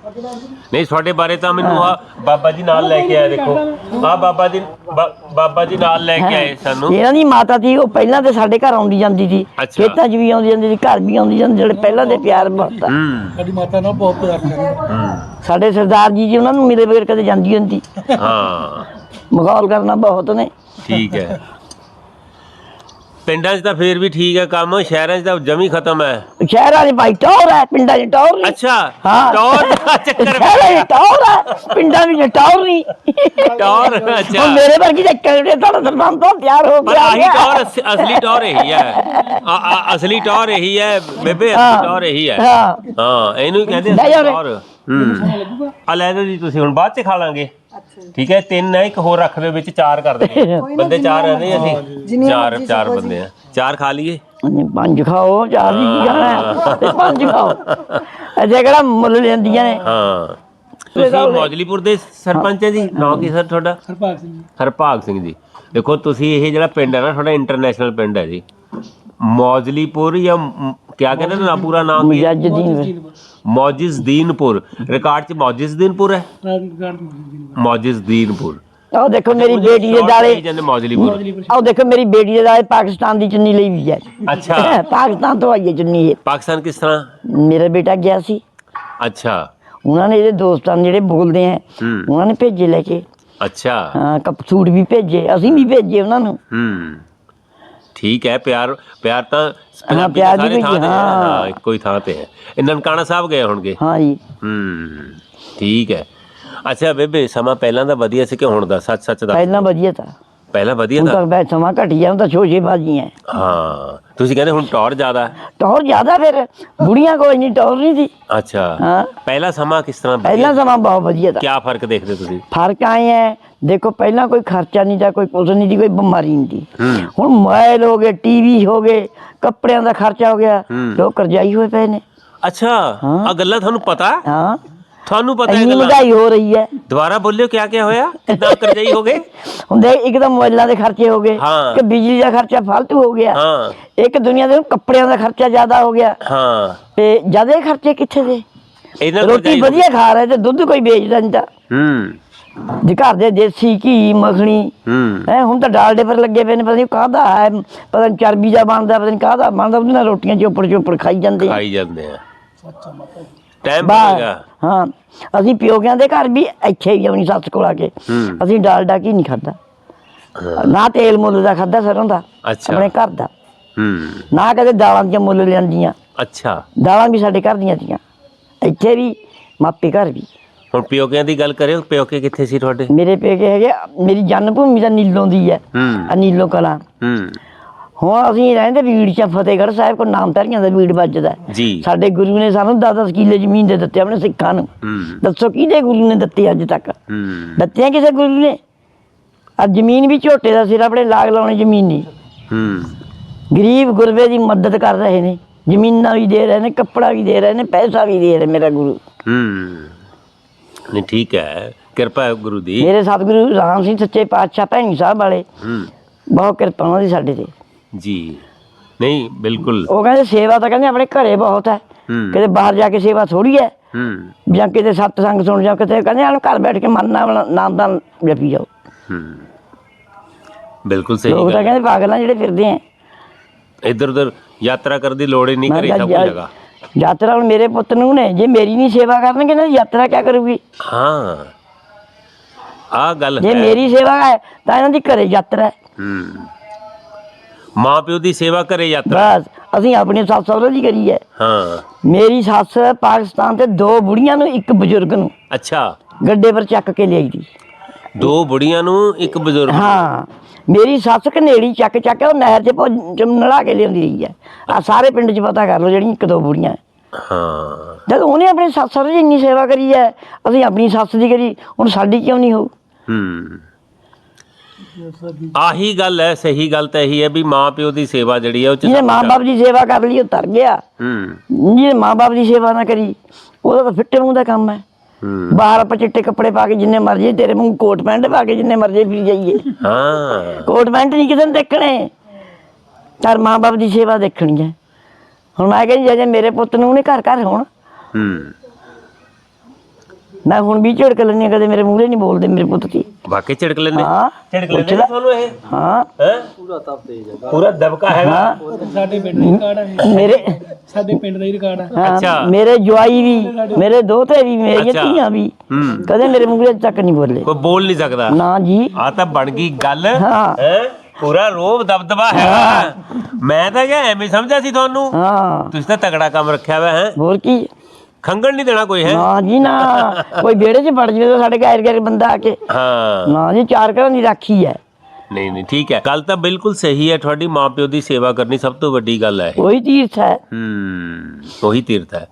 ਨਹੀਂ ਤੁਹਾਡੇ ਬਾਰੇ ਤਾਂ ਮੈਨੂੰ ਆ ਬਾਬਾ ਜੀ ਨਾਲ ਲੈ ਕੇ ਆਏ ਦੇਖੋ। ਆ ਬਾਬਾ ਜੀ ਬਾ- ਬਾਬਾ ਜੀ ਨਾਲ ਲੈ ਕੇ ਆਏ ਸਾਨੂੰ। ਇਹਨਾਂ ਦੀ ਮਾਤਾ ਸੀ ਉਹ ਪਹਿਲਾਂ ਤੇ ਸਾਡੇ ਘਰ ਆਉਂਦੀ ਜਾਂਦੀ ਸੀ। ਅੱਛਾ। ਖੇਤਾਂ 'ਚ ਵੀ ਆਉਂਦੀ ਜਾਂਦੀ ਸੀ ਘਰ ਵੀ ਆਉਂਦੀ ਜਾਂਦੀ ਜਿਹੜੇ ਪਹਿਲਾਂ ਦੇ ਪਿਆਰ ਬਹੁਤ ਆ ਹੂੰ। ਸਾਡੀ ਮਾਤਾ ਨਾਲ ਬਹੁਤ ਪਿਆਰ ਕਰਦੀ ਸਾਡੇ ਸਰਦਾਰ ਜੀ ਜੀ ਉਹਨਾਂ ਨੂੰ ਮਿਲੇ ਬਗੈਰ ਕਦੇ ਜਾਂਦੀ ਹੁੰਦੀ। ਹਾਂ। ਮਖੌਲ ਕਰਨਾ ਬਹੁਤ ਨੇ। ਠੀਕ ਹੈ। ਪਿੰਡਾਂ 'ਚ ਤਾਂ ਫੇਰ ਵੀ ਠੀਕ ਹੈ ਕੰਮ ਸ਼ਹਿਰਾਂ 'ਚ ਤਾਂ ਜਮੀ ਖਤਮ ਹੈ। ਸ਼ਹਿਰਾਂ ਦੇ ਭਾਈ ਟੌਰ ਹੈ ਪਿੰਡਾਂ 'ਚ ਟੌਰ ਨਹੀਂ। ਅੱਛਾ ਹਾਂ। ਟੌਰ ਦਾ ਚੱਕਰ ਸ਼ਹਿਰਾਂ 'ਚ ਟੌਰ ਹੈ ਪਿੰਡਾਂ ਵਿੱਚ ਟੌਰ ਨਹੀਂ। ਟੌਰ ਅੱਛਾ। ਹੁਣ ਮੇਰੇ ਵਰਗੀ ਦੇ ਕਿਹੜੇ ਤੁਹਾਡਾ ਸਰਪੰਚ ਤੋਂ ਤਿਆਰ ਹੋ ਪਰ ਗਿਆ ਆਹੀ ਟੌਰ ਅਸ- ਅਸਲੀ ਟੌਰ ਇਹੀ ਹੈ। ਆ- ਆ- ਅਸਲੀ ਟੌਰ ਇਹੀ ਹੈ ਬੇਬੇ ਹਾਂ। ਅਸਲੀ ਟੌਰ ਇਹੀ ਹੈ। ਹਾਂ। ਹਾਂ ਇਹਨੂੰ ਹੀ ਕਹਿੰਦੇ ਲੈ ਅਸਲੀ। ਟੌਰ। ਹੂੰ। ਆ ਲੈ ਜੀ ਤੁਸੀਂ ਹੁਣ ਬਾਅਦ ਚ ਖਾ ਲਾਂਗੇ। ਠੀਕ ਹੈ ਤਿੰਨ ਹੈ ਇੱਕ ਹੋਰ ਰੱਖ ਦਿਓ ਵਿੱਚ ਚਾਰ ਕਰ ਦਿਓ। ਬੰਦੇ ਚਾਰ ਹੈ ਨਹੀਂ ਅਸੀਂ ਚਾਰ ਚਾਰ ਬੰਦੇ ਆ। ਚਾਰ ਖਾ ਲਈਏ? ਪੰਜ ਖਾਓ ਚਾਰ ਦੀ ਕੀ ਖਾਣਾ? ਹੈ? ਤੇ ਪੰਜ ਖਾਓ। ਅਜੇ ਕਿਹੜਾ ਮੁੱਲ ਲੈਂਦੀਆਂ ਨੇ? ਹਾਂ। ਤੁਸੀਂ ਮੌਜਲੀਪੁਰ ਦੇ ਸਰਪੰਚ ਹੈ ਜੀ? ਨਾਂ ਕੀ ਸਰ ਤੁਹਾਡਾ? ਹਰਪਾਲ ਸਿੰਘ ਹਰਭਾਗ ਸਿੰਘ ਜੀ। ਦੇਖੋ ਤੁਸੀਂ ਇਹ ਜਿਹੜਾ ਪਿੰਡ ਹੈ ਨਾ ਤੁਹਾਡਾ ਇੰਟਰਨੈਸ਼ਨਲ ਪਿੰਡ ਹੈ ਜੀ। ਮੌਜਲੀਪੁਰ ਜਾਂ ਕਿਆ ਕਹਿੰਦੇ ਨੇ ਨਾ ਪੂਰਾ ਨਾਮ ਕੀ ਹੈ? ਮੁਜੱਜਦੀਨ ਮੌਜਿਜ਼ਦੀਨਪੁਰ ਰਿਕਾਰਡ 'ਚ ਮੌਜਿਜ਼ਦੀਨਪੁਰ ਹੈ? ਰਾਜਗੜ੍ਹ ਮੌਜਿਜ਼ਦੀਨਪੁਰ ਆਹ ਦੇਖੋ ਮੇਰੀ ਬੇਟੀ ਦੇ ਦਾਲੇ ਜਾਂਦੇ ਮੌਜਲੀਪੁਰ? ਆਹ ਦੇਖੋ ਮੇਰੀ ਬੇਟੀ ਦੇ ਦਾਲੇ ਪਾਕਿਸਤਾਨ ਦੀ ਚੁੰਨੀ ਲਈ ਵੀ ਹੈ। ਅੱਛਾ। ਪਾਕਿਸਤਾਨ ਤੋਂ ਆਈ ਹੈ ਚੁੰਨੀ ਇਹ। ਪਾਕਿਸਤਾਨ ਕਿਸ ਤਰ੍ਹਾਂ? ਮੇਰਾ ਬੇਟਾ ਗਿਆ ਸੀ। ਅੱਛਾ। ਉਹਨਾਂ ਨੇ ਇਹਦੇ ਦੋਸਤਾਂ ਨੇ ਜਿਹੜੇ ਬੋਲਦੇ ਆ ਉਹਨਾਂ ਨੇ ਭੇਜੇ ਲੈ ਕੇ। ਅੱਛਾ। ਹਾਂ ਕੱਪ ਸੂਟ ਵੀ ਭੇਜੇ ਅਸੀਂ ਵੀ ਭੇਜੇ ਉਹਨਾਂ ਨੂੰ। ਹੂੰ। ਠੀਕ ਹੈ ਪਿਆਰ ਪਿਆਰ ਤਾਂ ਪੰਜਾਬੀ ਪਿਆਰ ਸਾਰੇ ਦੀ ਥਾਂ ਕੋਈ- ਤੇ ਹੈ। ਹਾਂ। ਹਾਂ ਇੱਕੋ ਹੀ ਥਾਂ ਤੇ ਹੈ। ਇਹ ਨਨਕਾਣਾ ਸਾਹਿਬ ਗਏ ਹੋਣਗੇ। ਹਾਂ ਜੀ। ਹੂੰ ਠੀਕ ਹੈ। ਅੱਛਾ ਬੇਬੇ ਸਮਾਂ ਪਹਿਲਾਂ ਦਾ ਵਧੀਆ ਸੀ ਕਿ ਹੁਣ ਦਾ? ਸੱਚ ਸੱਚ ਦਾ ਪਹਿਲਾਂ ਵਧੀਆ ਤਾਂ। ਪਹਿਲਾਂ ਵਧੀਆ ਹੁਣ ਦਾ ਤਾਂ ਬੈ ਸਮਾਂ ਘਟਿਆ ਹੁਣ ਤਾਂ ਛੋਛੇ ਬਾਜੀਆਂ ਹਾਂ ਤੁਸੀਂ ਕਹਿੰਦੇ ਹੁਣ ਟੌਰ ਜ਼ਿਆਦਾ ਹੈ। ਟੌਰ ਜ਼ਿਆਦਾ ਫਿਰ ਬੁੜੀਆਂ ਕੋਈ ਨਹੀਂ ਟੌਰ ਨਹੀਂ ਸੀ। ਅੱਛਾ ਹਾਂ। ਪਹਿਲਾ ਸਮਾਂ ਕਿਸ ਤਰ੍ਹਾਂ ਪਹਿਲਾਂ ਸਮਾਂ ਬਹੁਤ ਵਧੀਆ ਤਾਂ। ਕੀ ਫ਼ਰਕ ਦੇਖਦੇ ਤੁਸੀਂ? ਫ਼ਰਕ ਆਏ ਹੈ ਦੇਖੋ ਪਹਿਲਾਂ ਕੋਈ ਖਰਚਾ ਨਹੀਂ ਦਾ ਕੋਈ ਕੁਝ ਨਹੀਂ ਦੀ ਕੋਈ ਬਿਮਾਰੀ ਨਹੀਂ ਦੀ ਹੂੰ। ਹੁਣ ਮੋਬਾਈਲ ਹੋ ਗਏ ਟੀਵੀ ਹੋ ਗਏ ਕੱਪੜਿਆਂ ਦਾ ਖਰਚਾ ਹੋ ਗਿਆ ਹੂੰ। ਲੋਕ ਕਰਜ਼ਾਈ ਹੋਏ ਪਏ ਨੇ। ਅੱਛਾ ਹਾਂ। ਆ ਗੱਲਾਂ ਤੁਹਾਨੂੰ ਪਤਾ? ਹੈ? ਹਾਂ। ਤੁਹਾਨੂੰ ਪਤਾ ਹੈ ਇੰਨੀ ਗੱਲਾਂ ਮਹਿੰਗਾਈ ਹੋ ਰਹੀ ਹੈ। ਦੁਬਾਰਾ ਬੋਲਿਓ ਕਿਆ ਕਿਆ ਹੋਇਆ? ਕਿਦਾਂ ਕਰਜਾਈ ਹੋ ਗਏ? ਹੁਣ ਦੇਖ ਇੱਕ ਤਾਂ ਮੋਬਾਈਲਾਂ ਦੇ ਖਰਚੇ ਹੋ ਗਏ ਹਾਂ। ਕਿ ਬਿਜਲੀ ਦਾ ਖਰਚਾ ਫालतू ਹੋ ਗਿਆ ਹਾਂ। ਇੱਕ ਦੁਨੀਆ ਦੇ ਕੱਪੜਿਆਂ ਦਾ ਖਰਚਾ ਜ਼ਿਆਦਾ ਹੋ ਗਿਆ। ਹਾਂ। ਤੇ ਜ਼ਿਆਦਾ ਖਰਚੇ ਕਿੱਥੇ ਦੇ? ਇਹਨਾਂ ਰੋਟੀ ਕਰਜਾਈ ਵਧੀਆ ਖਾ ਰਹੇ ਤੇ ਦੁੱਧ ਕੋਈ ਵੇਚਦਾ ਨਹੀਂ ਤਾਂ। ਹੂੰ। ਜੇ ਘਰ ਦੇ ਦੇਸੀ ਘੀ ਮੱਖਣੀ ਹੂੰ। ਹੈ ਹੁਣ ਤਾਂ ਡਾਲਡੇ ਪਰ ਲੱਗੇ ਪਏ ਨੇ ਪਤਾ ਨਹੀਂ ਕਾਹਦਾ ਹੈ ਪਤਾ ਨਹੀਂ ਚਰਬੀ ਦਾ ਬਣਦਾ ਪਤਾ ਨਹੀਂ ਕਾਹਦਾ ਬਣਦਾ ਉਹਦੇ ਨਾਲ ਰੋਟੀਆਂ ਚੋਪੜ ਚੋਪੜ ਖਾਈ ਜਾਂਦੇ ਆ। ਖਾਈ ਜਾਂਦੇ ਆ। ਟਾਈਮ ਬਾ- ਬਦਲੇਗਾ ਹਾਂ ਅਸੀਂ ਪਿਓਕਿਆਂ ਦੇ ਘਰ ਵੀ ਇੱਥੇ ਹੀ ਆਪਣੀ ਸੱਸ ਕੋਲ ਆ ਕੇ। ਹੂੰ। ਅਸੀਂ ਡਾਲਡਾ ਕੀ ਨਹੀਂ ਖਾਦਾ ਨਾ ਤੇਲ ਮੁੱਲ ਦਾ ਖਾਦਾ ਸਰੋਂ ਦਾ ਅੱਛਾ। ਆਪਣੇ ਘਰ ਦਾ। ਹੂੰ। ਨਾ ਕਦੇ ਦਾਲਾਂ ਦੀਆਂ ਮੁੱਲ ਲਿਆਂਦੀਆਂ। ਅੱਛਾ। ਦਾਲਾਂ ਵੀ ਸਾਡੇ ਘਰ ਦੀਆਂ ਤੀਆਂ ਇੱਥੇ ਵੀ ਮਾਪੇ ਘਰ ਵੀ। ਹੁਣ ਪਿਓਕਿਆਂ ਦੀ ਗੱਲ ਕਰਿਓ ਪਿਓਕੇ ਕਿੱਥੇ ਸੀ ਤੁਹਾਡੇ? ਮੇਰੇ ਪੇਕੇ ਹੈਗੇ ਮੇਰੀ ਜਨਮ ਭੂਮੀ ਦਾ ਨੀਲੋਂ ਦੀ ਹੈ। ਹੂੰ। ਆ ਨੀਲੋ ਕਲਾਂ। ਹੂੰ। ਹੁਣ ਅਸੀਂ ਰਹਿੰਦੇ ਬੀੜ ਚ ਫਤਿਹਗੜ੍ਹ ਸਾਹਿਬ ਕੋ ਨਾਮ ਧਰੀਆਂ ਦਾ ਬੀੜ ਵੱਜਦਾ। ਹੈ। ਜੀ। ਸਾਡੇ ਗੁਰੂ ਨੇ ਸਾਨੂੰ 10-10 ਕਿੱਲੇ ਜ਼ਮੀਨ ਦੇ ਦਿੱਤੇ ਆਪਣੇ ਸਿੱਖਾਂ ਨੂੰ। ਹੂੰ। ਦੱਸੋ ਕਿਹਦੇ ਗੁਰੂ ਨੇ ਦਿੱਤੀ ਅੱਜ ਤੱਕ? ਹੂੰ। ਕਿਸੇ ਗੁਰੂ ਨੇ? ਆ ਜ਼ਮੀਨ ਵੀ ਝੋਟੇ ਦਾ ਸਿਰ ਆਪਣੇ ਲਾਗ ਲਾਉਣੀ ਜ਼ਮੀਨ ਨਹੀਂ। ਹੂੰ। ਗਰੀਬ ਗੁਰਬੇ ਦੀ ਮਦਦ ਕਰ ਰਹੇ ਨੇ। ਜ਼ਮੀਨਾਂ ਵੀ ਦੇ ਰਹੇ ਨੇ ਕੱਪੜਾ ਵੀ ਦੇ ਰਹੇ ਨੇ ਪੈਸਾ ਵੀ ਦੇ ਰਹੇ ਮੇਰਾ ਗੁਰੂ। ਹੂੰ। ਨਹੀਂ ਠੀਕ ਹੈ। ਕਿਰਪਾ ਹੈ ਗੁਰੂ ਦੀ। ਮੇਰੇ ਸਤਿਗੁਰੂ ਰਾਮ ਸਿੰਘ ਸੱਚੇ ਪਾਤਸ਼ਾਹ ਭੈਣੀ ਸਾਹਿਬ ਵਾਲੇ। ਹੂੰ। ਬਹੁਤ ਕਿਰਪਾ ਉਹਨਾਂ ਦੀ ਸਾਡੇ ਤੇ। ਜੀ। ਨਹੀਂ ਬਿਲਕੁਲ। ਉਹ ਕਹਿੰਦੇ ਸੇਵਾ ਤਾਂ ਕਹਿੰਦੇ ਆਪਣੇ ਘਰੇ ਬਹੁਤ ਹੈ। ਕਿਤੇ ਬਾਹਰ ਜਾ ਕੇ ਸੇਵਾ ਥੋੜੀ ਹੈ। ਹੂੰ। ਜਾਂ ਕਿਤੇ ਸਤਸੰਗ ਸੁਣ ਜਾ ਕਿਤੇ ਕਹਿੰਦੇ ਆਣ ਘਰ ਬੈਠ ਕੇ ਮਨ ਨਾਲ ਨਾਮ ਦਾ ਜਪੀ ਜਾਓ। ਹੂੰ। ਬਿਲਕੁਲ ਸਹੀ ਲੋਕ ਤਾਂ ਕਹਿੰਦੇ ਪਾਗਲਾਂ ਜਿਹੜੇ ਫਿਰਦੇ ਆ ਇੱਧਰ ਉੱਧਰ ਯਾਤਰਾ ਕਰਨ ਦੀ ਲੋੜ ਹੀ ਨਹੀਂ ਕਰੀ ਸਭ ਹੈਗਾ। ਯਾਤਰਾ ਹੁਣ ਮੇਰੇ ਪੁੱਤ ਨੂੰ ਨੇ ਜੇ ਮੇਰੀ ਨਹੀਂ ਸੇਵਾ ਕਰਨਗੇ ਨਾ ਯਾਤਰਾ ਕਿਆ ਕਰੂਗੀ? ਹਾਂ। ਆ ਗੱਲ ਜੇ ਹੈ। ਮੇਰੀ ਸੇਵਾ ਹੈ ਤਾਂ ਇਹਨਾਂ ਦੀ ਘਰੇ ਯਾਤਰਾ ਹੈ। ਹੂੰ। ਮਾਂ ਪਿਓ ਦੀ ਸੇਵਾ ਕਰੇ ਯਾਤਰਾ। ਬਸ ਅਸੀਂ ਆਪਣੀ ਸੱਸ ਸਹੁਰੇ ਦੀ ਕਰੀ ਹੈ। ਹਾਂ। ਮੇਰੀ ਸੱਸ ਪਾਕਿਸਤਾਨ ਤੇ ਦੋ ਬੁੜੀਆਂ ਨੂੰ ਇੱਕ ਬਜ਼ੁਰਗ ਨੂੰ ਅੱਛਾ। ਗੱਡੇ ਪਰ ਚੱਕ ਕੇ ਲਿਆਈ ਦੀ। ਦੋ ਬੁੜੀਆਂ ਨੂੰ ਇੱਕ ਬਜ਼ੁਰਗ ਹਾਂ। ਮੇਰੀ ਸੱਸ ਕਨੇੜੀ ਚੱਕ ਚੱਕ ਕੇ ਉਹ ਨਹਿਰ 'ਚ ਭੁ- ਚ ਨਲਾ ਕੇ ਲਿਆਉਂਦੀ ਰਹੀ ਹੈ। ਆ ਸਾਰੇ ਪਿੰਡ 'ਚ ਪਤਾ ਕਰ ਲਓ ਜਿਹੜੀਆਂ ਇੱਕ ਦੋ ਬੁੜੀਆਂ ਹੈ। ਹਾਂ। ਜਦ ਉਹਨੇ ਆਪਣੀ ਸੱਸ ਸਹੁਰੇ ਦੀ ਇੰਨੀ ਸੇਵਾ ਕਰੀ ਹੈ ਅਸੀਂ ਆਪਣੀ ਸੱਸ ਦੀ ਕਰੀ ਹੁਣ ਸਾਡੀ ਕਿਉਂ ਨਹੀਂ ਹੋਊ? ਹੂੰ। ਆਹੀ ਗੱਲ ਹੈ ਸਹੀ ਗੱਲ ਤਾਂ ਇਹੀ ਹੈ ਵੀ ਮਾਂ ਪਿਓ ਦੀ ਸੇਵਾ ਜਿਹੜੀ ਹੈ ਉਹ ਚ ਜਿਹਨੇ। ਮਾਂ-ਬਾਪ ਦੀ ਸੇਵਾ ਕਰ ਲਈ ਉਹ ਤਰ ਗਿਆ। ਹੂੰ। ਜਿਹਨੇ ਮਾਂ-ਬਾਪ ਦੀ ਸੇਵਾ ਨਾ ਕਰੀ ਉਹਦਾ ਤਾਂ ਫਿੱਟੇ ਮੂੰਹ ਦਾ ਕੰਮ ਹੈ ਹੂੰ। ਬਾਹਰ ਆਪਾਂ ਚਿੱਟੇ ਕੱਪੜੇ ਪਾ ਕੇ ਜਿੰਨੇ ਮਰਜ਼ੀ ਤੇਰੇ ਮੂੰਹ ਕੋਟ ਪੈਂਟ ਪਾ ਕੇ ਜਿੰਨੇ ਮਰਜ਼ੀ ਫਿਰ ਜਾਈਏ। ਹਾਂ। ਕੋਟ ਪੈਂਟ ਨਹੀਂ ਕਿਸੇ ਨੇ ਦੇਖਣੇ। ਪਰ ਮਾਂ-ਬਾਪ ਦੀ ਸੇਵਾ ਦੇਖਣੀ ਹੈ ਹੁਣ ਮੈਂ ਕਹਿੰਦੀ ਜੇ ਮੇਰੇ ਪੁੱਤ ਨੂੰ ਉਹਨੇ ਘਰ ਘਰ ਹੋਣ ਹੂੰ। ਮੈਂ ਹੁਣ ਵੀ ਝਿੜਕ ਹਾਂ ਕਦੇ ਮੇਰੇ ਮੂਹਰੇ ਨਹੀਂ ਬੋਲਦੇ ਮੇਰੇ ਪੁੱਤ ਦੀ ਵਾਕਈ ਝਿੜਕ ਲੈਂਦੇ? ਹਾਂ। ਝਿੜਕ ਲੈਂਦੇ ਨੇ ਤੁਹਾਨੂੰ ਇਹ? ਹਾਂ। ਹੈ? ਪੂਰਾ ਤਪ ਤੇਜ ਹੈ ਪੂਰਾ ਦਬਕਾ ਹੈਗਾ? ਹਾਂ। ਸਾਡੇ ਪਿੰਡ ਦਾ ਹੀ ਰਿਕਾਰਡ ਹੈ ਮੇਰੇ ਸਾਡੇ ਪਿੰਡ ਦਾ ਹੀ ਰਿਕਾਰਡ ਹੈ ਅੱਛਾ। ਮੇਰੇ ਜਵਾਈ ਵੀ ਮੇਰੇ ਦੋਤੇ ਵੀ ਮੇਰੀਆਂ। ਧੀਆਂ ਵੀ ਕਦੇ ਮੇਰੇ ਮੂਹਰੇ ਤੱਕ ਨਹੀਂ ਬੋਲੇ। ਕੋਈ ਬੋਲ ਨਹੀਂ ਸਕਦਾ। ਨਾ ਜੀ। ਆ ਤਾਂ ਬਣ ਗਈ ਗੱਲ। ਹਾਂ। ਹੈ? ਪੂਰਾ ਰੋਬ ਦਬਦਬਾ ਹੈਗਾ। ਮੈਂ ਤਾਂ ਐਵੇਂ ਸਮਝਿਆ ਸੀ ਤੁਹਾਨੂੰ। ਹਾਂ। ਤੁਸੀਂ ਤਾਂ ਤਗੜਾ ਕੰਮ ਰੱਖਿਆ ਹੋਇਆ ਹੈ? ਹੋਰ ਕੀ? ਖੰਗਣ ਨਹੀਂ ਦੇਣਾ ਕੋਈ ਹੈ? ਨਾ ਜੀ ਨਾ। ਕੋਈ ਵਿਹੜੇ 'ਚ ਵੜ ਜਵੇ ਤਾਂ ਸਾਡੇ ਘਰ ਘਰ ਬੰਦਾ ਆ ਕੇ। ਹਾਂ। ਨਾ ਜੀ ਚਾਰ ਘਰਾਂ ਦੀ ਰਾਖੀ ਹੈ। ਨਹੀਂ ਨਹੀਂ ਠੀਕ ਹੈ। ਗੱਲ ਤਾਂ ਬਿਲਕੁਲ ਸਹੀ ਹੈ। ਤੁਹਾਡੀ ਮਾਪਿਓ ਦੀ ਸੇਵਾ ਕਰਨੀ ਸਭ ਤੋਂ ਵੱਡੀ ਗੱਲ ਹੈ ਇਹ। ਕੋਈ ਤੀਰਥ ਹੈ। ਹੂੰ ਉਹੀ ਤੀਰਥ ਹੈ।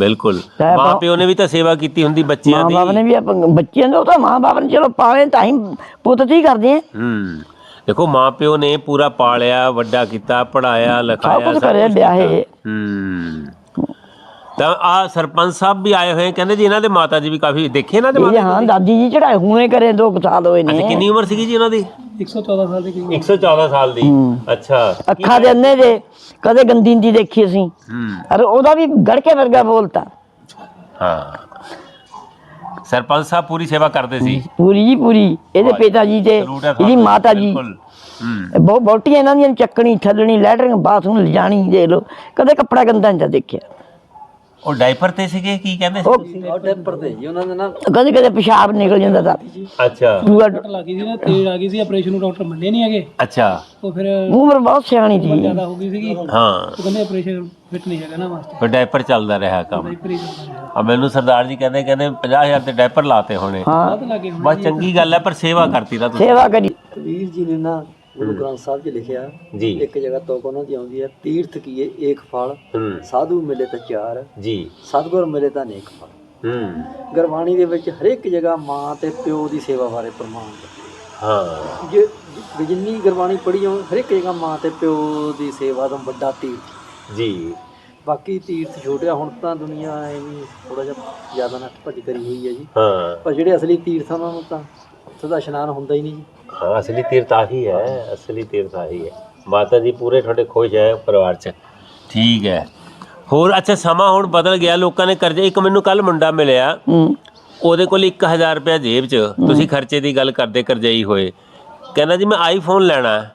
ਬਿਲਕੁਲ। ਮਾਪਿਓ ਨੇ ਵੀ ਤਾਂ ਸੇਵਾ ਕੀਤੀ ਹੁੰਦੀ ਬੱਚਿਆਂ ਮਾਂ ਦੀ। ਬਾਪ ਨੇ ਵੀ ਆਪਾਂ ਬੱਚਿਆਂ ਦਾ ਉਹ ਤਾਂ ਮਾਂ ਬਾਪ ਨੇ ਚਲੋ ਪਾਲੇ ਤਾਂ ਹੀ ਪੁੱਤ ਤੇ ਹੀ ਕਰਦੇ ਆ। ਹੂੰ ਦੇਖੋ ਮਾਪਿਓ ਨੇ ਪੂਰਾ ਪਾਲਿਆ ਵੱਡਾ ਕੀਤਾ ਪੜਾਇਆ ਸਭ ਲਿਖਾਇਆ ਕੁਝ ਕਰਿਆ ਕੁਛ ਵਿਆਹੇ ਕੀਤਾ। ਹੂੰ। ਤਾਂ ਆ ਸਰਪੰਚ ਸਾਹਿਬ ਵੀ ਆਏ ਹੋਏ ਕਹਿੰਦੇ ਜੀ ਇਹਨਾਂ ਦੇ ਮਾਤਾ ਜੀ ਵੀ ਕਾਫੀ ਦੇਖੇ ਇਹਨਾਂ ਦੇ ਇਹ ਮਾਤਾ ਹਾਂ ਦਾਦੀ ਜੀ ਚੜਾਏ ਹੁਣੇ ਕਰੇ ਦੋ ਕੁ ਸਾਲ ਹੋਏ ਅੱਛਾ ਨੇ ਕਿੰਨੀ ਉਮਰ ਸੀਗੀ ਜੀ ਉਹਨਾਂ ਦੀ? 114 ਸਾਲ ਦੇ ਕਰੀਬ 114 ਸਾਲ ਦੀ। ਅੱਛਾ। ਅੱਖਾਂ ਦੇ ਅੰਨੇ ਦੇ ਕਦੇ ਗੰਦੀ ਦੀ ਦੇਖੀ ਅਸੀਂ। ਹੂੰ। ਅਰੇ ਉਹਦਾ ਵੀ ਗੜਕੇ ਵਰਗਾ ਬੋਲਤਾ ਹਾਂ। ਸਰਪੰਚ ਸਾਹਿਬ ਪੂਰੀ ਸੇਵਾ ਕਰਦੇ ਸੀ। ਪੂਰੀ ਜੀ ਪੂਰੀ। ਇਹਦੇ ਪਿਤਾ ਜੀ ਤੇ ਹੈ ਇਹਦੀ ਮਾਤਾ ਜੀ। ਬਿਲਕੁਲ। ਹੂੰ। ਇਹ ਬਹੁਤ ਬਹੁਤੀਆਂ ਇਹਨਾਂ ਦੀਆਂ ਚੱਕਣੀ ਥੱਲਣੀ ਲੈਟਰਿੰਗ ਬਾਥਰੂਮ ਲਿਜਾਣੀ ਦੇ ਲੋ ਕਦੇ ਕੱਪੜਾ ਗੰਦਾ ਨਹੀਂ ਤਾਂ ਦੇਖਿਆ। ਉਹ ਡਾਈਪਰ ਤੇ ਸੀਗੇ ਕੀ ਕਹਿੰਦੇ ਸੀ ਤੁਸੀਂ? ਕਦੇ ਕਦੇ ਪਿਸ਼ਾਬ ਨਿਕਲ ਜਾਂਦਾ ਤਾਂ। ਅੱਛਾ। ਪੂਰਾ ਲੱਗੀ ਸੀ ਨਾ ਤੇੜ ਆ ਗਈ ਸੀ ਆਪਰੇਸ਼ਨ ਨੂੰ ਡਾਕਟਰ ਮੰਨੇ ਨਹੀਂ ਹੈਗੇ। ਅੱਛਾ। ਉਹ ਫਿਰ ਉਮਰ ਬਹੁਤ ਸਿਆਣੀ ਸੀ। ਜ਼ਿਆਦਾ ਹੋ ਗਈ ਸੀਗੀ। ਉਹ ਹਾਂ ਕਹਿੰਦੇ ਆਪਰੇਸ਼ਨ ਫਿੱਟ ਨਹੀਂ ਹੈਗਾ ਨਾ ਵਾਸਤੇ। ਫਿਰ ਡਾਈਪਰ ਚੱਲਦਾ ਰਿਹਾ ਕੰਮ। ਡਾਈਪਰ ਹੀ ਚੱਲਦਾ ਰਿਹਾ। ਆ ਮੈਨੂੰ ਸਰਦਾਰ ਜੀ ਕਹਿੰਦੇ ਕਹਿੰਦੇ 50000 ਤੇ ਡਾਈਪਰ ਲਾਤੇ ਹੋਣੇ। ਹਾਂ। ਲੱਗੇ ਹੁਣ ਬਸ ਚੰਗੀ ਗੱਲ ਹੈ ਪਰ ਸੇਵਾ ਕਰਤੀ ਤਾਂ ਤੁਸੀਂ। ਸੇਵਾ ਕਰੀ। ਕਬੀਰ ਜੀ ਨੇ ਨਾ ਗੁਰੂ ਗ੍ਰੰਥ ਸਾਹਿਬ 'ਚ ਲਿਖਿਆ ਜੀ। ਇੱਕ ਜਗ੍ਹਾ ਤੋਂ ਉਹਨਾਂ ਦੀ ਆਉਂਦੀ ਹੈ ਤੀਰਥ ਕੀਏ ਏਕ ਫਲ। ਸਾਧੂ ਮਿਲੇ ਤਾਂ ਚਾਰ ਜੀ। ਸਤਗੁਰ ਮਿਲੇ ਤਾਂ ਨੇਕ ਫਲ। ਹੂੰ। ਗੁਰਬਾਣੀ ਦੇ ਵਿੱਚ ਹਰੇਕ ਜਗ੍ਹਾ ਮਾਂ ਤੇ ਪਿਓ ਦੀ ਸੇਵਾ ਬਾਰੇ ਪ੍ਰਮਾਣ ਹੈ। ਜੇ ਜੇ ਜਿੰਨੀ ਗੁਰਬਾਣੀ ਪੜ੍ਹੀ ਹੋ ਹਰੇਕ ਜਗ੍ਹਾ ਮਾਂ ਤੇ ਪਿਓ ਦੀ ਸੇਵਾ ਤੋਂ ਵੱਡਾ ਤੀਰਥ। ਜੀ। ਬਾਕੀ ਤੀਰਥ ਛੋਟਿਆ ਹੁਣ ਤਾਂ ਦੁਨੀਆ ਐਵੇਂ ਥੋੜਾ ਜਿਹਾ ਜ਼ਿਆਦਾ ਨੱਠ ਭੱਜ ਕਰੀ ਹੋਈ ਹੈ ਜੀ। ਹਾਂ। ਪਰ ਜਿਹੜੇ ਅਸਲੀ ਤੀਰਥ ਉਹਨਾਂ ਨੂੰ ਤਾਂ ਉੱਥੇ ਦਾ ਇਸ਼ਨਾਨ ਹੁੰਦਾ ਹੀ ਨਹੀਂ ਜੀ। ਹਾਂ ਅਸਲੀ ਤੀਰਥ ਆਹੀ ਹੈ ਅਸਲੀ ਤੀਰਥ ਆਹੀ ਹੈ। ਮਾਤਾ ਜੀ ਪੂਰੇ ਤੁਹਾਡੇ ਖੁਸ਼ ਹੈ ਪਰਿਵਾਰ ਚ। ਠੀਕ ਹੈ। ਹੋਰ ਅੱਛਾ ਸਮਾਂ ਹੁਣ ਬਦਲ ਗਿਆ ਲੋਕਾਂ ਨੇ ਕਰਜ਼ੇ ਇੱਕ ਮੈਨੂੰ ਕੱਲ ਮੁੰਡਾ ਮਿਲਿਆ। ਹੂੰ। ਉਹਦੇ ਕੋਲ 1000 ਰੁਪਇਆ ਜੇਬ 'ਚ। ਤੁਸੀਂ ਖਰਚੇ ਦੀ ਗੱਲ ਕਰਦੇ ਕਰਜ਼ਈ ਹੋਏ। ਕਹਿੰਦਾ ਜੀ ਮੈਂ ਆਈਫੋਨ ਲੈਣਾ ਹੈ।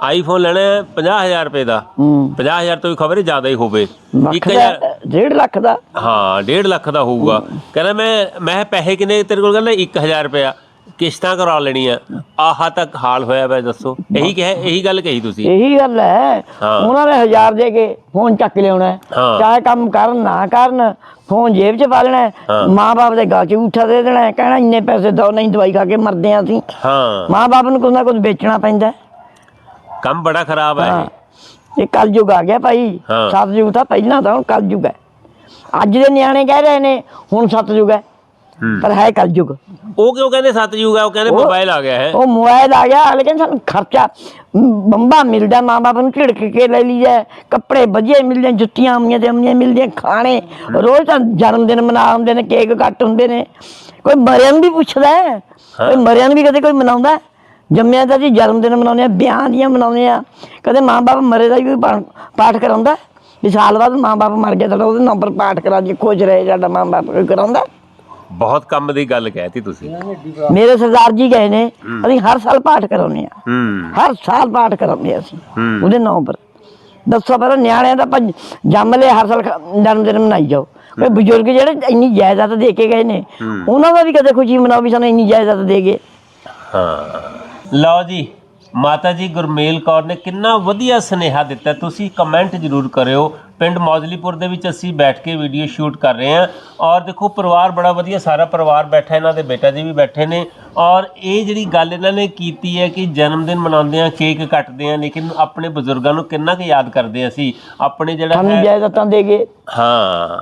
ਆਈਫੋਨ ਲੈਣਾ ਹੈ 50000 ਰੁਪਏ ਦਾ। ਹੂੰ। 50000 ਤੋਂ ਵੀ ਖਬਰ ਜ਼ਿਆਦਾ ਹੀ ਹੋਵੇ। ਲੱਖ 1000 ਦਾ ਡੇਢ ਲੱਖ ਦਾ? ਹਾਂ 1.5 ਲੱਖ ਦਾ ਹੋਊਗਾ। ਕਹਿੰਦਾ ਮੈਂ ਮੈਂ ਪੈਸੇ ਕਿੰਨੇ ਤੇਰੇ ਕੋਲ? ਕਹਿੰਦਾ 1000 ਰੁਪਇਆ। ਕਿਸ਼ਤਾਂ ਕਰਾ ਲੈਣੀਆਂ ਆਹਾ ਤੱਕ ਹਾਲ ਹੋਇਆ ਵੈ ਦੱਸੋ ਇਹੀ ਕਹੇ ਇਹੀ ਗੱਲ ਕਹੀ ਤੁਸੀਂ ਇਹੀ ਗੱਲ ਹੈ ਹਾਂ। ਉਹਨਾਂ ਨੇ ਹਜ਼ਾਰ ਦੇ ਕੇ ਫੋਨ ਚੱਕ ਲਿਆਉਣਾ ਹੈ। ਹਾਂ। ਚਾਹੇ ਕੰਮ ਕਰਨ ਨਾ ਕਰਨ ਫੋਨ ਜੇਬ 'ਚ ਪਾ ਲੈਣਾ ਹੈ। ਹਾਂ। ਮਾਂ-ਬਾਪ ਦੇ ਗਲ 'ਚ ਉਠਾ ਦੇ ਦੇਣਾ ਹੈ, ਕਹਿਣਾ ਇੰਨੇ ਪੈਸੇ ਦੋ ਨਹੀਂ ਦਵਾਈ ਖਾ ਕੇ ਮਰਦੇ ਆ ਅਸੀਂ ਹਾਂ ਮਾਂ-ਬਾਪ ਨੂੰ ਕੁਝ ਨਾ ਕੁਝ ਵੇਚਣਾ ਪੈਂਦਾ ਹੈ। ਕੰਮ ਬੜਾ ਖਰਾਬ ਹੈ ਹਾਂ ਇਹ। ਇਹ ਕਲਯੁਗ ਆ ਗਿਆ ਭਾਈ ਹਾਂ। ਸਤਯੁਗ ਤਾਂ ਪਹਿਲਾਂ ਤਾਂ ਹੁਣ ਕਲਯੁਗ ਹੈ ਅੱਜ ਦੇ ਨਿਆਣੇ ਕਹਿ ਰਹੇ ਨੇ ਹੁਣ ਸਤਯੁਗ ਹੈ ਹੂੰ। ਪਰ ਹੈ ਕਲਯੁਗ। ਉਹ ਕਿਉਂ ਕਹਿੰਦੇ ਸਤਜੂਗ ਹੈ ਉਹ ਕਹਿੰਦੇ ਮੋਬਾਈਲ ਆ ਗਿਆ ਹੈ। ਉਹ ਮੋਬਾਈਲ ਆ ਗਿਆ ਲੇਕਿਨ ਸਾਨੂੰ ਖਰਚਾ ਬੰਬਾ ਮਿਲਦਾ ਮਾਂ ਬਾਪ ਨੂੰ ਝਿੜਕ ਕੇ ਲੈ ਲਈਏ ਕੱਪੜੇ ਵਧੀਆ ਮਿਲਦੇ ਜੁੱਤੀਆਂ ਆਮੀਆਂ ਤੇ ਆਮੀਆਂ ਮਿਲਦੀਆਂ ਖਾਣੇ। ਰੋਜ਼ ਤਾਂ ਜਨਮ ਦਿਨ ਮਨਾ ਹੁੰਦੇ ਨੇ ਕੇਕ ਕੱਟ ਹੁੰਦੇ ਨੇ। ਕੋਈ ਮਰਿਆਂ ਨੂੰ ਵੀ ਪੁੱਛਦਾ ਹੈ। ਕੋਈ ਮਰਿਆਂ ਨੂੰ ਵੀ ਕਦੇ ਕੋਈ ਮਨਾਉਂਦਾ? ਜੰਮਿਆ ਤਾਂ ਜੀ ਜਨਮ ਦਿਨ ਮਨਾਉਂਦੇ ਆ ਵਿਆਹ ਦੀਆਂ ਮਨਾਉਂਦੇ ਆ ਕਦੇ ਮਾਂ ਬਾਪ ਮਰੇ ਦਾ ਵੀ ਪਾਠ ਕਰਾਉਂਦਾ ਹੈ? ਵੀ ਸਾਲ ਬਾਅਦ ਮਾਂ ਬਾਪ ਮਰ ਗਿਆ ਤਾਂ ਉਹਦੇ ਨੰਬਰ ਪਾਠ ਕਰਾ ਜੀ ਖੁਸ਼ ਰਹੇ ਸਾਡਾ ਮਾਂ ਬਾਪ ਕੋਈ ਕਰਾਉਂਦਾ? ਬਹੁਤ ਕੰਮ ਦੀ ਗੱਲ ਕਹਿਤੀ ਤੁਸੀਂ। ਮੇਰੇ ਸਰਦਾਰ ਜੀ ਗਏ ਨੇ ਅਸੀਂ ਹਰ ਸਾਲ ਪਾਠ ਕਰਾਉਂਦੇ ਆ ਹੂੰ। ਹਰ ਸਾਲ ਪਾਠ ਕਰਾਉਂਦੇ ਆ ਅਸੀਂ। ਉਹਦੇ ਨਾਂ ਪਰ ਦੱਸੋ ਪਰ ਨਿਆਣਿਆਂ ਦਾ ਭੱਜ- ਜੰਮ ਲਿਆ ਹਰ ਸਾਲ ਖ- ਜਨਮ ਦਿਨ ਮਨਾਈ ਜਾਓ। ਕੋਈ ਬਜ਼ੁਰਗ ਜਿਹੜੇ ਇੰਨੀ ਜਾਇਦਾਦ ਦੇ ਕੇ ਗਏ ਨੇ ਉਹਨਾਂ ਦਾ ਵੀ ਕਦੇ ਖੁਸ਼ੀ ਮਨਾਓ ਵੀ ਸਾਨੂੰ ਇੰਨੀ ਜਾਇਦਾਦ ਦੇ ਗਏ। ਹਾਂ। ਲਓ ਜੀ ਮਾਤਾ ਜੀ ਗੁਰਮੇਲ ਕੌਰ ਨੇ ਕਿੰਨਾ ਵਧੀਆ ਸੁਨੇਹਾ ਦਿੱਤਾ। ਤੁਸੀਂ ਕਮੈਂਟ ਜ਼ਰੂਰ ਕਰਿਓ। ਪਿੰਡ ਮੌਜਲੀਪੁਰ ਦੇ ਵਿੱਚ ਅਸੀਂ ਬੈਠ ਕੇ ਵੀਡੀਓ ਸ਼ੂਟ ਕਰ ਰਹੇ ਹਾਂ। ਔਰ ਦੇਖੋ ਪਰਿਵਾਰ ਬੜਾ ਵਧੀਆ ਸਾਰਾ ਪਰਿਵਾਰ ਬੈਠਾ ਇਹਨਾਂ ਦੇ ਬੇਟਾ ਜੀ ਵੀ ਬੈਠੇ ਨੇ। ਔਰ ਇਹ ਜਿਹੜੀ ਗੱਲ ਇਹਨਾਂ ਨੇ ਕੀਤੀ ਹੈ ਕਿ ਜਨਮ ਦਿਨ ਮਨਾਉਂਦੇ ਆ ਕੇਕ ਕੱਟਦੇ ਆ ਲੇਕਿਨ ਆਪਣੇ ਬਜ਼ੁਰਗਾਂ ਨੂੰ ਕਿੰਨਾ ਕੁ ਯਾਦ ਕਰਦੇ ਹਾਂ ਅਸੀਂ। ਆਪਣੇ ਜਿਹੜਾ ਸਾਨੂੰ ਹੈ ਜਾਇਦਾਦਾਂ ਦੇ ਗਏ ਹਾਂ।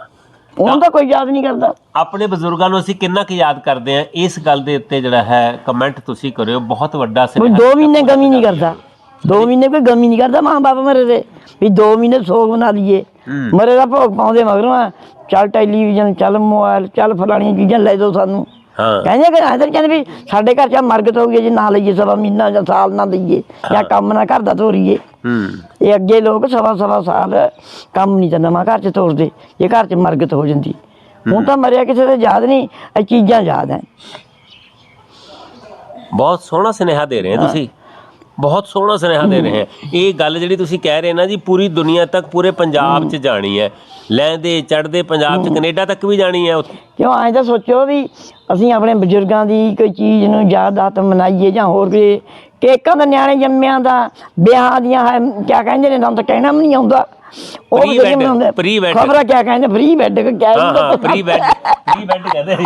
ਉਹਨਾਂ ਦਾ ਕੋਈ ਯਾਦ ਨਹੀਂ ਕਰਦਾ। ਆਪਣੇ ਬਜ਼ੁਰਗਾਂ ਨੂੰ ਅਸੀਂ ਕਿੰਨਾ ਕੁ ਯਾਦ ਕਰਦੇ ਹਾਂ? ਇਸ ਗੱਲ ਦੇ ਉੱਤੇ ਜਿਹੜਾ ਹੈ ਕਮੈਂਟ ਤੁਸੀਂ ਕਰਿਓ। ਬਹੁਤ ਵੱਡਾ ਕੋਈ ਸੁਨੇਹਾ 2 ਮਹੀਨੇ ਗਮੀ ਨਹੀਂ ਕਰਦਾ। 2 ਮਹੀਨੇ ਕੋਈ ਗਮੀ ਨਹੀਂ ਕਰਦਾ ਮਾਂ ਬਾਪ ਮਰੇ ਦੇ। ਵੀ 2 ਮਹੀਨੇ ਸੋਗ ਮਨਾ ਲਈਏ। ਹੂੰ। ਮਰੇ ਦਾ ਭੋਗ ਪਾਉਂਦੇ ਮਗਰੋਂ ਆ। ਚੱਲ ਟੈਲੀਵਿਜ਼ਨ ਚੱਲ ਮੋਬਾਈਲ ਚੱਲ ਫਲਾਣੀਆਂ ਚੀਜ਼ਾਂ ਲੈ ਦਿਓ ਸਾਨੂੰ। ਹਾਂ। ਕਹਿੰਦੇ ਕਿ ਨੀ ਕਹਿੰਦੇ ਵੀ ਸਾਡੇ ਘਰ ਚ ਮਰਗਤ ਹੋ ਗਈ ਜੇ ਨਾ ਲਈਏ ਸਵਾ ਮਹੀਨਾ ਜਾਂ ਸਾਲ ਨਾ ਲਈਏ ਜਾਂ ਕੰਮ ਨਾ ਘਰ ਦਾ ਤੋਰੀਏ। ਹੂੰ। ਇਹ ਅੱਗੇ ਲੋਕ ਸਵਾ ਸਵਾ ਸਾਲ ਕੰਮ ਨਹੀਂ ਤਾਂ ਨਵਾਂ ਘਰ ਚ ਤੋਰਦੇ ਇਹ ਘਰ ਚ ਮਰਗਤ ਹੋ ਜਾਂਦੀ। ਹੁਣ ਤਾਂ ਮਰਿਆ ਕਿਸੇ ਦੇ ਯਾਦ ਨਹੀਂ ਇਹ ਚੀਜ਼ਾਂ ਯਾਦ ਹੈ ਬਹੁਤ ਸੋਹਣਾ ਸੁਨੇਹਾ ਦੇ ਰਹੇ ਹੋ ਤੁਸੀਂ। ਬਹੁਤ ਸੋਹਣਾ ਸੁਨੇਹਾ ਦੇ ਰਹੇ ਹੈ ਇਹ ਗੱਲ ਜਿਹੜੀ ਤੁਸੀਂ ਕਹਿ ਰਹੇ ਨਾ ਜੀ ਪੂਰੀ ਦੁਨੀਆ ਤੱਕ ਪੂਰੇ ਪੰਜਾਬ 'ਚ ਜਾਣੀ ਹੈ। ਲੈਂਦੇ ਚੜਦੇ ਪੰਜਾਬ 'ਚ ਕੈਨੇਡਾ ਤੱਕ ਵੀ ਜਾਣੀ ਹੈ। ਕਿਉਂ ਐਂ ਤਾਂ ਸੋਚੋ ਵੀ ਅਸੀਂ ਆਪਣੇ ਬਜ਼ੁਰਗਾਂ ਦੀ ਕੋਈ ਚੀਜ਼ ਨੂੰ ਯਾਦਾਤ ਮਨਾਈਏ ਜਾਂ ਹੋਰ ਕੋਈ ਕੇਕਾਂ ਦਾ ਨਿਆਣੇ ਜੰਮਿਆਂ ਦਾ ਵਿਆਹਾਂ ਦੀਆਂ ਕਿਆ ਕਹਿੰਦੇ ਨੇ ਨਾਮ ਤਾਂ ਕਹਿਣਾ ਵੀ ਨਹੀਂ ਆਉਂਦਾ। ਉਹ ਬਥੇਰੇ ਮਨਾਉਂਦੇ pre-wed। ਖਬਰਾਂ ਕਿਆ ਕਹਿੰਦੇ ਫ੍ਰੀ ਬੈੱਡ ਕਿਆ ਹਾਂ ਪ੍ਰੀ ਬੈਡ ਪ੍ਰੀ ਬੈਡ ਕਹਿੰਦੇ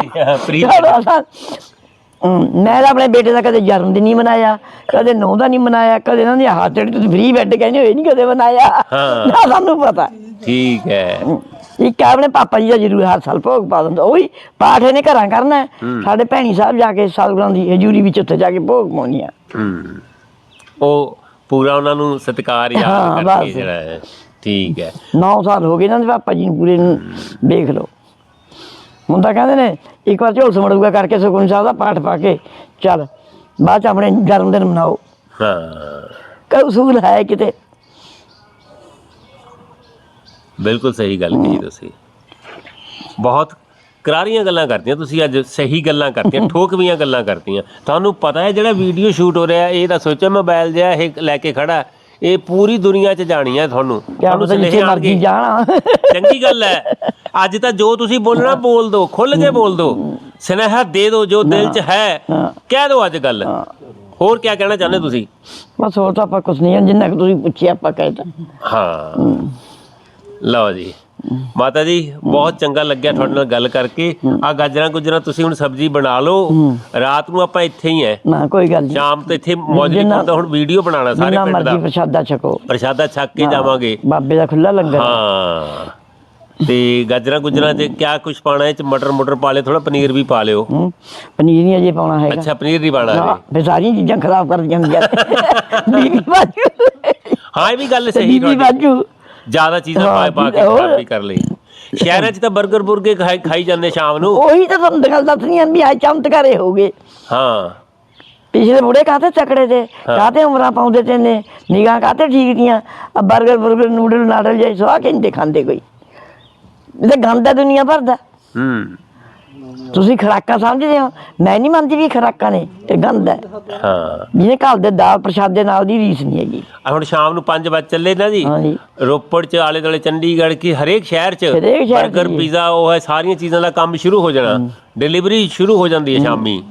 ਪ੍ਰੀ ਹਮ, ਮੈਂ ਤਾਂ ਆਪਣੇ ਬੇਟੇ ਦਾ ਕਦੇ ਜਨਮ ਦਿਨ ਨਹੀਂ ਮਨਾਇਆ ਕਦੇ ਨੌ ਦਾ ਨਹੀਂ ਮਨਾਇਆ ਕਦੇ ਇਹਨਾਂ ਦੀ ਹੱਥ ਜਿਹੜੀ ਤੁਸੀਂ ਫ੍ਰੀ ਬੈੱਡ ਕਹਿੰਦੇ ਹੋ ਇਹ ਨਹੀਂ ਕਦੇ ਮਨਾਇਆ। ਹਾਂ। ਨਾ ਸਾਨੂੰ ਪਤਾ। ਠੀਕ ਹੈ। ਇੱਕ ਆਪਣੇ ਪਾਪਾ ਜੀ ਦਾ ਜ਼ਰੂਰ ਹਰ ਸਾਲ ਭੋਗ ਪਾ ਦਿੰਦਾ ਉਹੀ ਪਾਠ ਇਹਨੇ ਘਰਾਂ ਕਰਨਾ ਹੈ। ਸਾਡੇ ਭੈਣੀ ਸਾਹਿਬ ਜਾ ਕੇ ਸਤਿਗੁਰਾਂ ਦੀ ਹਜ਼ੂਰੀ ਵਿੱਚ ਉੱਥੇ ਜਾ ਕੇ ਭੋਗ ਪਾਉਣੀ ਆ ਹੂੰ। ਉਹ ਪੂਰਾ ਉਹਨਾਂ ਨੂੰ ਸਤਿਕਾਰ ਹਾਂ, ਯਾਦ ਕਰਕੇ ਬਸ। ਜਿਹੜਾ ਹੈ। ਠੀਕ ਹੈ। 9 ਸਾਲ ਹੋ ਗਏ ਇਹਨਾਂ ਦੇ ਪਾਪਾ ਜੀ ਨੂੰ ਪੂਰੇ ਨੂੰ ਦੇਖ ਲਓ। ਹੁਣ ਤਾਂ ਕਹਿੰਦੇ ਨੇ ਇੱਕ ਵਾਰ ਝੋਲ ਸਮੜੂਗਾ ਕਰਕੇ ਸੁਖਮਨੀ ਸਾਹਿਬ ਦਾ ਪਾਠ ਪਾ ਕੇ ਚੱਲ ਬਾਅਦ ਚ ਆਪਣੇ ਜਨਮ ਦਿਨ ਮਨਾਓ। ਹਾਂ। ਕੋਈ ਉਸੂਲ ਹੈ ਕਿਤੇ? ਬਿਲਕੁਲ ਸਹੀ ਗੱਲ ਕਹੀ ਤੁਸੀਂ। ਬਹੁਤ ਕਰਾਰੀਆਂ ਗੱਲਾਂ ਕਰਤੀਆਂ ਤੁਸੀਂ ਅੱਜ ਸਹੀ ਗੱਲਾਂ ਕਰਤੀਆਂ ਠੋਕਵੀਆਂ ਗੱਲਾਂ ਕਰਤੀਆਂ। ਤੁਹਾਨੂੰ ਪਤਾ ਹੈ ਜਿਹੜਾ ਵੀਡੀਓ ਸ਼ੂਟ ਹੋ ਰਿਹਾ ਇਹ ਤਾਂ ਸੋਚੋ ਮੋਬਾਈਲ ਜਿਹਾ ਇਹ ਲੈ ਕੇ ਖੜਾ। ਇਹ ਪੂਰੀ ਦੁਨੀਆ 'ਚ ਜਾਣੀ ਹੈ ਤੁਹਾਨੂੰ। ਤੁਹਾਨੂੰ ਸੁਨੇਹੇ ਮਰਜ਼ੀ ਜਾਣਾ। ਚੰਗੀ ਗੱਲ ਹੈ ਅੱਜ ਤਾਂ ਜੋ ਤੁਸੀਂ ਬੋਲਣਾ ਬੋਲ ਦਿਓ ਖੁੱਲ ਕੇ ਬੋਲ ਦਿਓ ਸੁਨੇਹਾ ਦੇ ਦਿਓ ਜੋ ਦਿਲ 'ਚ ਹੈ। ਕਹਿ ਦਿਓ ਅੱਜ ਗੱਲ। ਹੋਰ ਕੀ ਕਹਿਣਾ ਚਾਹੁੰਦੇ ਤੁਸੀਂ? ਬਸ ਹੋਰ ਤਾਂ ਆਪਾਂ ਕੁਛ ਨਹੀਂ ਜਿੰਨਾ ਕੁ ਤੁਸੀਂ ਪੁੱਛਿਆ ਆਪਾਂ ਕਹਿਤਾ ਹਾਂ। ਲਓ ਜੀ। ਮਾਤਾ ਜੀ ਬਹੁਤ ਚੰਗਾ ਲੱਗਿਆ ਤੁਹਾਡੇ ਨਾਲ ਗੱਲ ਕਰਕੇ। ਆ ਗਾਜਰਾਂ ਗੁਜਰਾਂ ਤੁਸੀਂ ਹੁਣ ਸਬਜ਼ੀ ਬਣਾ ਲਓ। ਰਾਤ ਨੂੰ ਆਪਾਂ ਇੱਥੇ ਹੀ ਐ। ਨਾ ਕੋਈ ਗੱਲ ਨਹੀਂ ਸ਼ਾਮ ਤੇ ਇੱਥੇ ਮੌਜ ਨਹੀਂ ਜਿੰਨਾ- ਤਾਂ ਹੁਣ ਵੀਡੀਓ ਬਣਾਉਣਾ ਸਾਰੇ ਪਿੰਡ ਮਰਜ਼ੀ ਦਾ ਪ੍ਰਸ਼ਾਦਾ ਛਕੋ। ਪ੍ਰਸ਼ਾਦਾ ਛੱਕ ਕੇ ਜਾਵਾਂਗੇ। ਬਾਬੇ ਦਾ ਖੁੱਲਾ ਲੰਗਰ। ਹਾਂ। ਤੇ ਗਾਜਰਾਂ ਗੁਜਰਾਂ ਤੇ ਕਿਆ ਕੁਝ ਪਾਣਾ ਇਹ ਚ ਮਟਰ ਮੁਟਰ ਪਾ ਲਿਓ ਥੋੜਾ ਪਨੀਰ ਵੀ ਪਾ ਲਿਓ। ਹੂੰ ਪਨੀਰ ਨਹੀਂ ਅਜੇ ਪਾਉਣਾ ਹੈਗਾ। ਅੱਛਾ ਪਨੀਰ ਨਹੀਂ ਪਾਣਾ ਹਾਂ ਫਿਰ ਸਾਰੀਆਂ ਚੀਜ਼ਾਂ ਖਰਾਬ ਕਰ ਜਾਂਦੀਆਂ ਬੀਬੀ ਬਾਜੂ ਹਾਂ ਇਹ ਵੀ ਗੱਲ ਸਹੀ ਬੀਬੀ ਬਾਜੂ। ਜ਼ਿਆਦਾ ਚੀਜ਼ਾਂ ਪਾ ਪਾ ਕੇ ਖਰਾਬ ਵੀ ਕਰ ਲਈ। ਸ਼ਹਿਰਾਂ 'ਚ ਤਾਂ 버ਗਰ ਬੁਰਗੇ ਖਾਈ ਖਾਈ ਜਾਂਦੇ ਸ਼ਾਮ ਨੂੰ। ਉਹੀ ਤਾਂ ਤੁਹਾਨੂੰ ਤਾਂ ਗੱਲ ਦੱਸਣੀ ਆ ਆ ਚਮਤਕਾਰੇ ਹੋ ਗਏ। ਹਾਂ। ਪਿਛਲੇ ਮੁੜੇ ਕਾਤੇ ਚੱਕੜੇ ਤੇ? ਕਾਤੇ ਉਮਰਾਂ ਪਾਉਂਦੇ ਤੇ ਨੇ? ਨਿਗਾਹ ਕਾਤੇ ਠੀਕ ਦੀਆਂ ਆ 버ਗਰ ਬੁਰਗਰ ਨੂਡਲ ਨਾਡਲ ਜੈਸਾ ਕਿ ਨਹੀਂ ਦਿਖਾਉਂਦੇ ਕੋਈ। ਇਹ ਗੰਦਾ ਦੁਨੀਆ ਭਰਦਾ ਹੂੰ। ਤੁਸੀਂ ਖਰਾਕਾਂ ਸਮਝਦੇ ਹੋ? ਮੈਂ ਨਹੀਂ ਮੰਨਦੀ ਵੀ ਖਰਾਕਾਂ ਨੇ ਇਹ ਗੰਦ ਹੈ। ਹਾਂ। ਜਿਹਨੇ ਘਰ ਦੇ ਦਾਲ ਪ੍ਰਸ਼ਾਦੇ ਨਾਲ ਦੀ ਰੀਸ ਨਹੀਂ ਹੈਗੀ। ਆ ਹੁਣ ਸ਼ਾਮ ਨੂੰ 5 ਵਜੇ ਚੱਲੇ ਨਾ ਜੀ। ਹਾਂਜੀ। ਰੋਪੜ ਚ ਆਲੇ ਦੁਆਲੇ ਚੰਡੀਗੜ੍ਹ ਕੀ ਹਰੇਕ ਸ਼ਹਿਰ ਚ ਹਰੇਕ ਸ਼ਹਿਰ 'ਚ 버ਗਰ ਜੀ। ਪੀਜ਼ਾ ਉਹ ਹੈ ਸਾਰੀਆਂ ਚੀਜ਼ਾਂ ਦਾ ਕੰਮ ਸ਼ੁਰੂ ਹੋ ਜਾਣਾ। ਡਿਲੀਵਰੀ ਸ਼ੁਰੂ ਹੋ ਜਾਂਦੀ ਹੈ ਸ਼ਾਮੀ।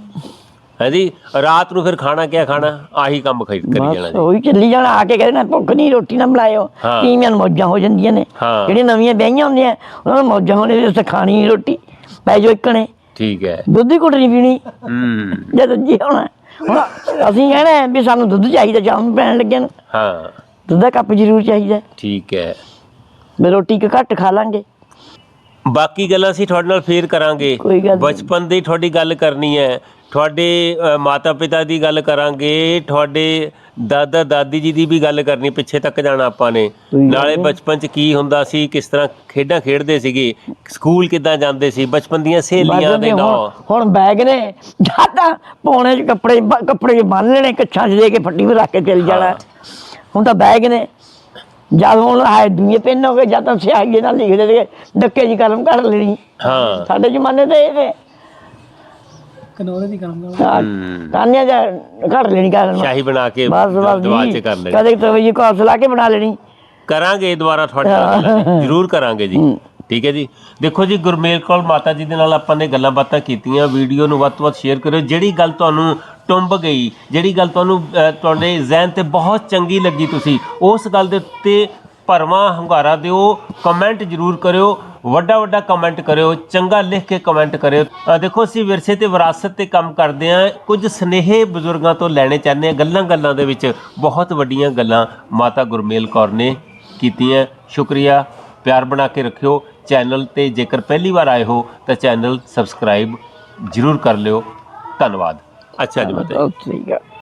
ਹਾਂਜੀ ਰਾਤ ਨੂੰ ਫਿਰ ਖਾਣਾ ਕਿਆ ਖਾਣਾ? ਆਹੀ ਕੰਮ ਖਰੀ ਕਰੀ ਜਾਣਾ ਬਸ ਜੀ। ਉਹੀ ਚੱਲੀ ਜਾਣਾ ਆ ਕੇ ਕਹਿੰਦੇ ਨਾ ਭੁੱਖ ਨਹੀਂ ਰੋਟੀ ਨਾ ਬਣਾਇਓ। ਹਾਂ। ਤੀਵੀਆਂ ਨੂੰ ਮੌਜਾਂ ਹੋ ਜਾਂਦੀਆਂ ਨੇ। ਹਾਂ। ਜਿਹੜੀਆਂ ਨਵੀਆਂ ਵਿਆਹੀਆਂ ਹੁੰਦੀਆਂ ਉਹਨਾਂ ਨੂੰ ਮੌਜਾਂ ਹੋਣੇ ਤੇ ਖਾਣੀ ਨਹੀਂ ਰੋਟੀ। ਪੈ ਜੋ ਇੱਕਣੇ ਠੀਕ ਹੈ। ਦੁੱਧ ਦੀ ਘੁੱਟ ਨਹੀਂ ਪੀਣੀ। ਹੂੰ। ਜਦ ਜੀ ਹੋਣਾ ਹੁਣ ਅਸੀਂ ਕਹਿਣਾ ਵੀ ਸਾਨੂੰ ਦੁੱਧ ਚਾਹੀਦਾ ਸ਼ਾਮ ਨੂੰ ਪੈਣ ਲੱਗੇ ਨੂੰ। ਹਾਂ। ਦੁੱਧ ਦਾ ਕੱਪ ਜ਼ਰੂਰ ਚਾਹੀਦਾ ਠੀਕ ਹੈ। ਵੀ ਰੋਟੀ ਘੱਟ ਖਾ ਲਾਂਗੇ। ਬਾਕੀ ਗੱਲਾਂ ਅਸੀਂ ਤੁਹਾਡੇ ਨਾਲ ਫੇਰ ਕਰਾਂਗੇ। ਕੋਈ ਗੱਲ ਨਹੀਂ। ਬਚਪਨ ਦੀ ਤੁਹਾਡੀ ਗੱਲ ਕਰਨੀ ਹੈ। ਤੁਹਾਡੇ ਮਾਤਾ ਪਿਤਾ ਦੀ ਗੱਲ ਕਰਾਂਗੇ। ਤੁਹਾਡੇ ਦਾਦਾ ਦਾਦੀ ਜੀ ਦੀ ਵੀ ਗੱਲ ਕਰਨੀ ਪਿੱਛੇ ਤੱਕ ਜਾਣਾ ਆਪਾਂ ਨੇ। ਕੋਈ ਗੱਲ ਨਾਲੇ ਨਹੀਂ। ਬਚਪਨ ਚ ਕੀ ਹੁੰਦਾ ਸੀ ਕਿਸ ਤਰ੍ਹਾਂ ਖੇਡਾਂ ਖੇਡਦੇ ਸੀਗੇ ਸਕੂਲ ਕਿੱਦਾਂ ਜਾਂਦੇ ਸੀ ਬਚਪਨ ਦੀਆਂ ਸਹੇਲੀਆਂ ਦੇ ਹੁਣ ਨਾਂ। ਹੁਣ ਬੈਗ ਨੇ ਤਾਂ ਪੌਣੇ ਚ ਕੱਪੜੇ ਬ- ਕੱਪੜੇ ਬੰਨ ਲੈਣੇ ਕੱਛਾਂ 'ਚ ਦੇ ਕੇ ਫੱਟੀ 'ਤੇ ਰੱਖ ਕੇ ਚਲ ਜਾਣਾ। ਹੁਣ ਤਾਂ ਬੈਗ ਨੇ ਜਦ ਹੁਣ ਆਏ ਦੁਨੀਆ ਪੈਨ ਹੋ ਗਏ ਜਾਂ ਤਾਂ ਸਿਆਹੀ ਨਾਲ ਲਿਖਦੇ ਸੀਗੇ ਡੱਕੇ ਜੀ ਕਲਮ ਕੱਢ ਲੈਣੀ। ਹਾਂ। ਸਾਡੇ ਜ਼ਮਾਨੇ ਤੇ ਇਹ ਤੇ ਕਨੌਰੇ ਦੀ ਕਲਮ ਦਾ ਕਾਨਿਆਂ ਦਾ ਕੱਢ ਲੈਣੀ ਕਲਮ ਸ਼ਾਹੀ ਬਣਾ ਕੇ ਬਸ ਬਸ ਦਵਾਰ ਚ ਜੀ ਕਰ ਲੈ ਕਦੇ ਤਾਂ ਜੀ ਕੋਸ ਲਾ ਕੇ ਬਣਾ ਲੈਣੀ। ਕਰਾਂਗੇ ਦੁਬਾਰਾ ਤੁਹਾਡੇ ਨਾਲ। ਗੱਲ ਅਸੀਂ, ਜ਼ਰੂਰ ਕਰਾਂਗੇ ਜੀ। ਠੀਕ ਹੈ ਜੀ। ਦੇਖੋ ਜੀ ਗੁਰਮੇਲ ਕੌਰ ਮਾਤਾ ਜੀ ਦੇ ਨਾਲ ਆਪਾਂ ਨੇ ਗੱਲਾਂ ਬਾਤਾਂ ਕੀਤੀਆਂ। ਵੀਡੀਓ ਨੂੰ ਵੱਧ ਤੋਂ ਵੱਧ ਸ਼ੇਅਰ ਕਰਿਓ। ਜਿਹੜੀ ਗੱਲ ਤੁਹਾਨੂੰ ਟੁੰਬ ਗਈ। ਜਿਹੜੀ ਗੱਲ ਤੁਹਾਨੂੰ ਅਹ, ਤੁਹਾਡੇ ਜ਼ਿਹਨ ਤੇ ਬਹੁਤ ਚੰਗੀ ਲੱਗੀ ਤੁਸੀਂ ਉਸ ਗੱਲ ਦੇ ਉੱਤੇ ਭਰਵਾਂ ਹੰਗਾਰਾ ਦਿਓ ਕਮੈਂਟ ਜ਼ਰੂਰ ਕਰਿਓ ਵੱਡਾ ਵੱਡਾ ਕਮੈਂਟ ਕਰਿਓ ਚੰਗਾ ਲਿਖ ਕੇ ਕਮੈਂਟ ਕਰਿਓ। ਅਹ, ਦੇਖੋ ਅਸੀਂ ਵਿਰਸੇ ਤੇ ਵਿਰਾਸਤ ਤੇ ਕੰਮ ਕਰਦੇ ਹਾਂ। ਕੁਝ ਸਨੇਹੇ ਬਜ਼ੁਰਗਾਂ ਤੋਂ ਲੈਣੇ ਚਾਹੁੰਦੇ ਹਾਂ ਗੱਲਾਂ ਗੱਲਾਂ ਦੇ ਵਿੱਚ ਬਹੁਤ ਵੱਡੀਆਂ ਗੱਲਾਂ ਮਾਤਾ ਗੁਰਮੇਲ ਕੌਰ ਨੇ ਕੀਤੀਆਂ। ਸ਼ੁਕਰੀਆ। ਪਿਆਰ ਬਣਾ ਕੇ ਰੱਖਿਓ। ਚੈਨਲ ਤੇ ਜੇਕਰ ਪਹਿਲੀ ਵਾਰ ਆਏ ਹੋ ਤਾਂ ਚੈਨਲ ਸਬਸਕ੍ਰਾਈਬ ਜ਼ਰੂਰ ਕਰ ਲਿਓ। ਧੰਨਵਾਦ। ਅੱਛਾ ਜੀ ਮਾਤਾ ਜੀ। ਉਹ ਠੀਕ ਆ